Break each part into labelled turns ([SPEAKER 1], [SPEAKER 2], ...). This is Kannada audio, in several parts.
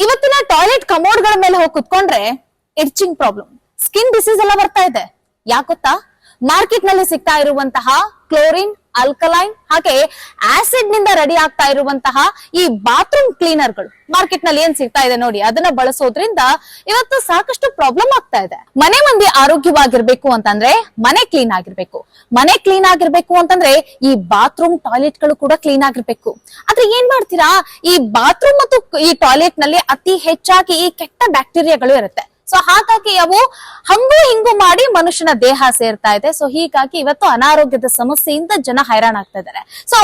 [SPEAKER 1] ಇವತ್ತಿನ ಟಾಯ್ಲೆಟ್ ಕಮೋಡ್ಗಳ ಮೇಲೆ ಹೋಗಿ ಕುತ್ಕೊಂಡ್ರೆ ಇರ್ಚಿಂಗ್ ಪ್ರಾಬ್ಲಮ್ ಸ್ಕಿನ್ ಡಿಸೀಸ್ ಎಲ್ಲ ಬರ್ತಾ ಇದೆ. ಯಾಕೊತ್ತಾ ಮಾರ್ಕೆಟ್ನಲ್ಲಿ ಸಿಗ್ತಾ ಇರುವಂತಹ ಕ್ಲೋರಿನ್ ಅಲ್ಕಲೈನ್ ಹಾಗೆ ಆಸಿಡ್ನಿಂದ ರೆಡಿ ಆಗ್ತಾ ಇರುವಂತಹ ಈ ಬಾತ್ರೂಮ್ ಕ್ಲೀನರ್ಗಳು ಮಾರ್ಕೆಟ್ನಲ್ಲಿ ಏನ್ ಸಿಗ್ತಾ ಇದೆ ನೋಡಿ, ಅದನ್ನ ಬಳಸೋದ್ರಿಂದ ಇವತ್ತು ಸಾಕಷ್ಟು ಪ್ರಾಬ್ಲಮ್ ಆಗ್ತಾ ಇದೆ. ಮನೆ ಮಂದಿ ಆರೋಗ್ಯವಾಗಿರ್ಬೇಕು ಅಂತಂದ್ರೆ ಮನೆ ಕ್ಲೀನ್ ಆಗಿರ್ಬೇಕು. ಮನೆ ಕ್ಲೀನ್ ಆಗಿರ್ಬೇಕು ಅಂತಂದ್ರೆ ಈ ಬಾತ್ರೂಮ್ ಟಾಯ್ಲೆಟ್ಗಳು ಕೂಡ ಕ್ಲೀನ್ ಆಗಿರ್ಬೇಕು. ಆದ್ರೆ ಏನ್ ಮಾಡ್ತೀರಾ? ಈ ಬಾತ್ರೂಮ್ ಮತ್ತು ಈ ಟಾಯ್ಲೆಟ್ನಲ್ಲಿ ಅತಿ ಹೆಚ್ಚಾಗಿ ಈ ಕೆಟ್ಟ ಬ್ಯಾಕ್ಟೀರಿಯಾಗಳು ಇರುತ್ತೆ. ಸೊ ಹಾಗಾಗಿ ಅವು ಹಂಗು ಹಿಂಗು ಮಾಡಿ ಮನುಷ್ಯನ ದೇಹ ಸೇರ್ತಾ ಇದೆ. ಸೊ ಹೀಗಾಗಿ ಇವತ್ತು ಅನಾರೋಗ್ಯದ ಸಮಸ್ಯೆಯಿಂದ ಜನ ಹೈರಾಣ ಆಗ್ತಾ ಇದ್ದಾರೆ. ಸೊ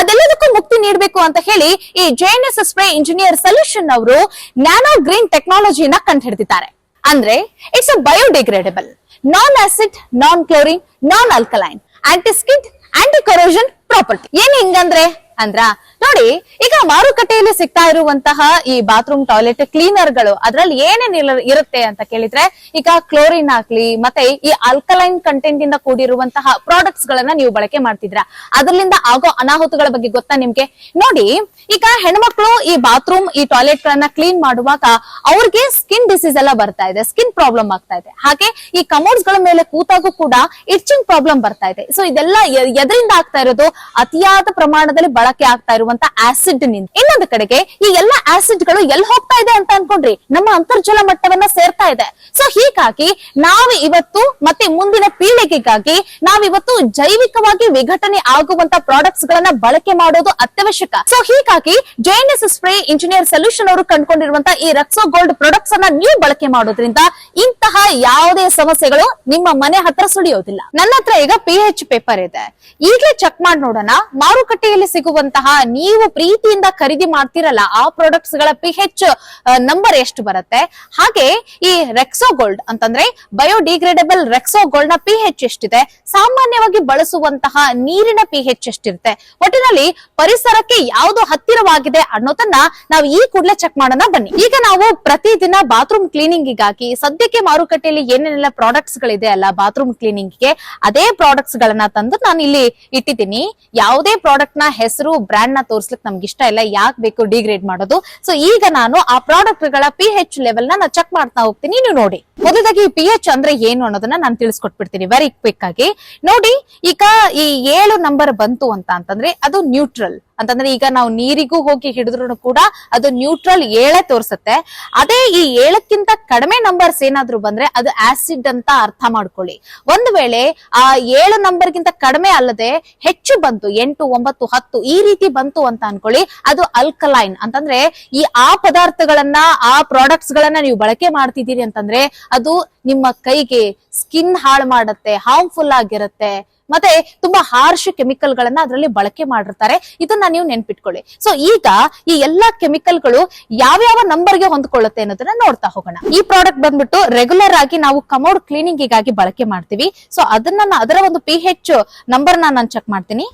[SPEAKER 1] ಅದೆಲ್ಲದಕ್ಕೂ ಮುಕ್ತಿ ನೀಡಬೇಕು ಅಂತ ಹೇಳಿ ಈ ಜೆಎನ್ಎಸ್ ಸ್ಪ್ರೇ ಇಂಜಿನಿಯರ್ ಸೊಲ್ಯೂಷನ್ ಅವರು ನ್ಯಾನೋ ಗ್ರೀನ್ ಟೆಕ್ನಾಲಜಿನ ಕಂಡುಹಿಡಿದಿದ್ದಾರೆ. ಅಂದ್ರೆ it's a biodegradable non acid non chlorine non alkaline anti skin anti corrosion property. ಏನ್ ಹಿಂಗಂದ್ರೆ? ಅಂದ್ರ, ನೋಡಿ, ಈಗ ಮಾರುಕಟ್ಟೆಯಲ್ಲಿ ಸಿಗ್ತಾ ಇರುವಂತಹ ಈ ಬಾತ್ರೂಮ್, ಟಾಯ್ಲೆಟ್ ಕ್ಲೀನರ್ಗಳು ಅದ್ರಲ್ಲಿ ಏನೇನ್ ಇರ- ಇರುತ್ತೆ ಅಂತ ಕೇಳಿದ್ರೆ, ಈಗ ಕ್ಲೋರಿನ್ ಆಗ್ಲಿ, ಮತ್ತೆ ಈ ಆಲ್ಕಲೈನ್ ಕಂಟೆಂಟ್ ಇಂದ ಕೂಡಿರುವಂತಹ ಪ್ರಾಡಕ್ಟ್ಸ್ ಗಳನ್ನ ನೀವು ಬಳಕೆ ಮಾಡ್ತಿದ್ರ. ಅದರಿಂದ ಆಗೋ ಅನಾಹುತಗಳ ಬಗ್ಗೆ ಗೊತ್ತಾ ನಿಮ್ಗೆ? ನೋಡಿ, ಈಗ ಹೆಣ್ಮಕ್ಳು ಈ ಬಾತ್ರೂಮ್, ಈ ಟಾಯ್ಲೆಟ್ ಗಳನ್ನ ಕ್ಲೀನ್ ಮಾಡುವಾಗ ಅವ್ರಿಗೆ ಸ್ಕಿನ್ ಡಿಸೀಸ್ ಎಲ್ಲ ಬರ್ತಾ ಇದೆ, ಸ್ಕಿನ್ ಪ್ರಾಬ್ಲಮ್ ಆಗ್ತಾ ಇದೆ. ಹಾಗೆ ಈ ಕಮೋಡ್ಸ್ಗಳ ಮೇಲೆ ಕೂತಾಗೂ ಕೂಡ ಇಚ್ಚಿಂಗ್ ಪ್ರಾಬ್ಲಮ್ ಬರ್ತಾ ಇದೆ. ಸೊ, ಇದೆಲ್ಲ ಎದರಿಂದ ಆಗ್ತಾ ಇರೋದು ಅತಿಯಾದ ಪ್ರಮಾಣದಲ್ಲಿ ಬಳಕೆ ಆಗ್ತಾ ಇರುವಂತ ಆಸಿಡ್ನಿಂದ. ಇನ್ನೊಂದು ಕಡೆಗೆ ಈ ಎಲ್ಲ ಆಸಿಡ್ಗಳು ಎಲ್ಲಿ ಹೋಗ್ತಾ ಇದೆ ಅಂತ ಅನ್ಕೊಂಡ್ರಿ? ನಮ್ಮ ಅಂತರ್ಜಲ ಮಟ್ಟವನ್ನ ಸೇರ್ತಾ ಇದೆ. ಸೊ ಹೀಗಾಗಿ ನಾವು ಇವತ್ತು ಮತ್ತೆ ಮುಂದಿನ ಪೀಳಿಗೆಗಾಗಿ ನಾವಿವತ್ತು ಜೈವಿಕವಾಗಿ ವಿಘಟನೆ ಆಗುವಂತ ಪ್ರಾಡಕ್ಟ್ಸ್ ಗಳನ್ನ ಬಳಕೆ ಮಾಡೋದು ಅತ್ಯವಶ್ಯಕ. ಸೊ ಹೀಗಾಗಿ ಜೆಎನ್ಎಸ್ ಸ್ಪ್ರೇ ಇಂಜಿನಿಯರ್ ಸೊಲ್ಯೂಷನ್ ಅವರು ಕಂಡುಕೊಂಡಿರುವಂತ ಈ ರಕ್ಸೋ ಗೋಲ್ಡ್ ಪ್ರಾಡಕ್ಟ್ಸ್ ಅನ್ನ ನೀವು ಬಳಕೆ ಮಾಡೋದ್ರಿಂದ ಇಂತಹ ಯಾವುದೇ ಸಮಸ್ಯೆಗಳು ನಿಮ್ಮ ಮನೆ ಹತ್ರ ಸುಳಿಯೋದಿಲ್ಲ. ನನ್ನ ಹತ್ರ ಈಗ ಪಿ ಪೇಪರ್ ಇದೆ. ಈಗಲೇ ಚೆಕ್ ಮಾಡಿ ನೋಡೋಣ. ಮಾರುಕಟ್ಟೆಯಲ್ಲಿ ಸಿಗುವಂತಹ ನೀವು ಪ್ರೀತಿಯಿಂದ ಖರೀದಿ ಮಾಡ್ತಿರಲ್ಲ, ಆ ಪ್ರಾಡಕ್ಟ್ಸ್ಗಳ ಪಿ ಹೆಚ್ ನಂಬರ್ ಎಷ್ಟು ಬರುತ್ತೆ? ಹಾಗೆ ಈ ರೆಕ್ಸೋ ಗೋಲ್ಡ್ ಅಂತಂದ್ರೆ ಬಯೋಡಿಗ್ರೇಡಬಲ್ ರೆಕ್ಸೋ ಗೋಲ್ಡ್ನ ಪಿ ಹೆಚ್ ಎಷ್ಟಿದೆ? ಸಾಮಾನ್ಯವಾಗಿ ಬಳಸುವಂತಹ ನೀರಿನ ಪಿ ಹೆಚ್ ಎಷ್ಟಿರುತ್ತೆ? ಒಟ್ಟಿನಲ್ಲಿ ಪರಿಸರಕ್ಕೆ ಯಾವುದು ಹತ್ತಿರವಾಗಿದೆ ಅನ್ನೋದನ್ನ ನಾವು ಈ ಕೂಡಲೇ ಚೆಕ್ ಮಾಡೋಣ. ಬನ್ನಿ. ಈಗ ನಾವು ಪ್ರತಿದಿನ ಬಾತ್ರೂಮ್ ಕ್ಲೀನಿಂಗಿಗಾಗಿ ಸದ್ಯಕ್ಕೆ ಮಾರುಕಟ್ಟೆಯಲ್ಲಿ ಏನೇನೆಲ್ಲ ಪ್ರಾಡಕ್ಟ್ಸ್ ಗಳಿದೆ ಅಲ್ಲ ಬಾತ್ರೂಮ್ ಕ್ಲೀನಿಂಗ್ಗೆ, ಅದೇ ಪ್ರಾಡಕ್ಟ್ಸ್ ಗಳನ್ನ ತಂದು ನಾನು ಇಲ್ಲಿ ಇಟ್ಟಿದ್ದೀನಿ. ಯಾವುದೇ ಪ್ರಾಡಕ್ಟ್ನ ಹೆಸರು ಬ್ರ್ಯಾಂಡ್ನ ತೋರಿಸ್ಲಿಕ್ಕೆ ನಮ್ಗೆ ಇಷ್ಟ ಇಲ್ಲ, ಯಾಕೆ ಬೇಕು ಡಿಗ್ರೇಡ್ ಮಾಡೋದು. ಸೊ ಈಗ ನಾನು ಆ ಪ್ರಾಡಕ್ಟ್ಗಳ ಪಿ ಹೆಚ್ ಲೆವೆಲ್ನ ಚೆಕ್ ಮಾಡ್ತಾ ಹೋಗ್ತೀನಿ, ನೀವು ನೋಡಿ. ಮೊದಲಾಗಿ ಪಿ ಎಚ್ ಅಂದ್ರೆ ಏನು ಅನ್ನೋದನ್ನ ನಾನು ತಿಳಿಸ್ಕೊಟ್ಬಿಡ್ತೀನಿ ವೆರಿ ಕ್ವಿಕ್ ಆಗಿ. ನೋಡಿ, ಈಗ ಈ ಏಳು ನಂಬರ್ ಬಂತು ಅಂತ ಅಂತಂದ್ರೆ ಅದು ನ್ಯೂಟ್ರಲ್ ಅಂತಂದ್ರೆ ಈಗ ನಾವು ನೀರಿಗೂ ಹೋಗಿ ಹಿಡಿದ್ರು ಕೂಡ ಅದು ನ್ಯೂಟ್ರಲ್ ಏಳೆ ತೋರಿಸುತ್ತೆ. ಅದೇ ಈ ಏಳಕ್ಕಿಂತ ಕಡಿಮೆ ನಂಬರ್ಸ್ ಏನಾದ್ರು ಬಂದ್ರೆ ಅದು ಆಸಿಡ್ ಅಂತ ಅರ್ಥ ಮಾಡ್ಕೊಳ್ಳಿ. ಒಂದು ವೇಳೆ ಆ ಏಳು ನಂಬರ್ಗಿಂತ ಕಡಿಮೆ ಅಲ್ಲದೆ ಹೆಚ್ಚು ಬಂತು, ಎಂಟು, ಒಂಬತ್ತು, ಹತ್ತು, ಈ ರೀತಿ ಬಂತು ಅಂತ ಅನ್ಕೊಳ್ಳಿ. ಅದು ಅಲ್ಕಲೈನ್ ಅಂತಂದ್ರೆ ಈ ಆ ಪದಾರ್ಥಗಳನ್ನ, ಆ ಪ್ರಾಡಕ್ಟ್ಸ್ ಗಳನ್ನ ನೀವು ಬಳಕೆ ಮಾಡ್ತಿದ್ದೀರಿ ಅಂತಂದ್ರೆ ಅದು ನಿಮ್ಮ ಕೈಗೆ ಸ್ಕಿನ್ ಹಾಳು ಮಾಡುತ್ತೆ ಹಾರ್ಮ್ಫುಲ್ ಆಗಿರುತ್ತೆ, ಮತ್ತೆ ತುಂಬಾ ಹಾರ್ಶ್ ಕೆಮಿಕಲ್ ಗಳನ್ನ ಅದರಲ್ಲಿ ಬಳಕೆ ಮಾಡಿರ್ತಾರೆ. ಇದನ್ನ ನೀವು ನೆನ್ಪಿಟ್ಕೊಳ್ಳಿ. ಸೊ ಈಗ ಈ ಎಲ್ಲಾ ಕೆಮಿಕಲ್ಗಳು ಯಾವ್ಯಾವ ನಂಬರ್ಗೆ ಹೊಂದ್ಕೊಳ್ಳುತ್ತೆ ಅನ್ನೋದನ್ನ ನೋಡ್ತಾ ಹೋಗೋಣ. ಈ ಪ್ರಾಡಕ್ಟ್ ಬಂದ್ಬಿಟ್ಟು ರೆಗ್ಯುಲರ್ ಆಗಿ ನಾವು ಕಮೋಡ್ ಕ್ಲೀನಿಂಗ್ಗಾಗಿ ಬಳಕೆ ಮಾಡ್ತೀವಿ. ಸೊ ಅದನ್ನ ಅದರ ಒಂದು ಪಿ ಹೆಚ್ ನಂಬರ್ ನಾನು ಚೆಕ್ ಮಾಡ್ತೀನಿ.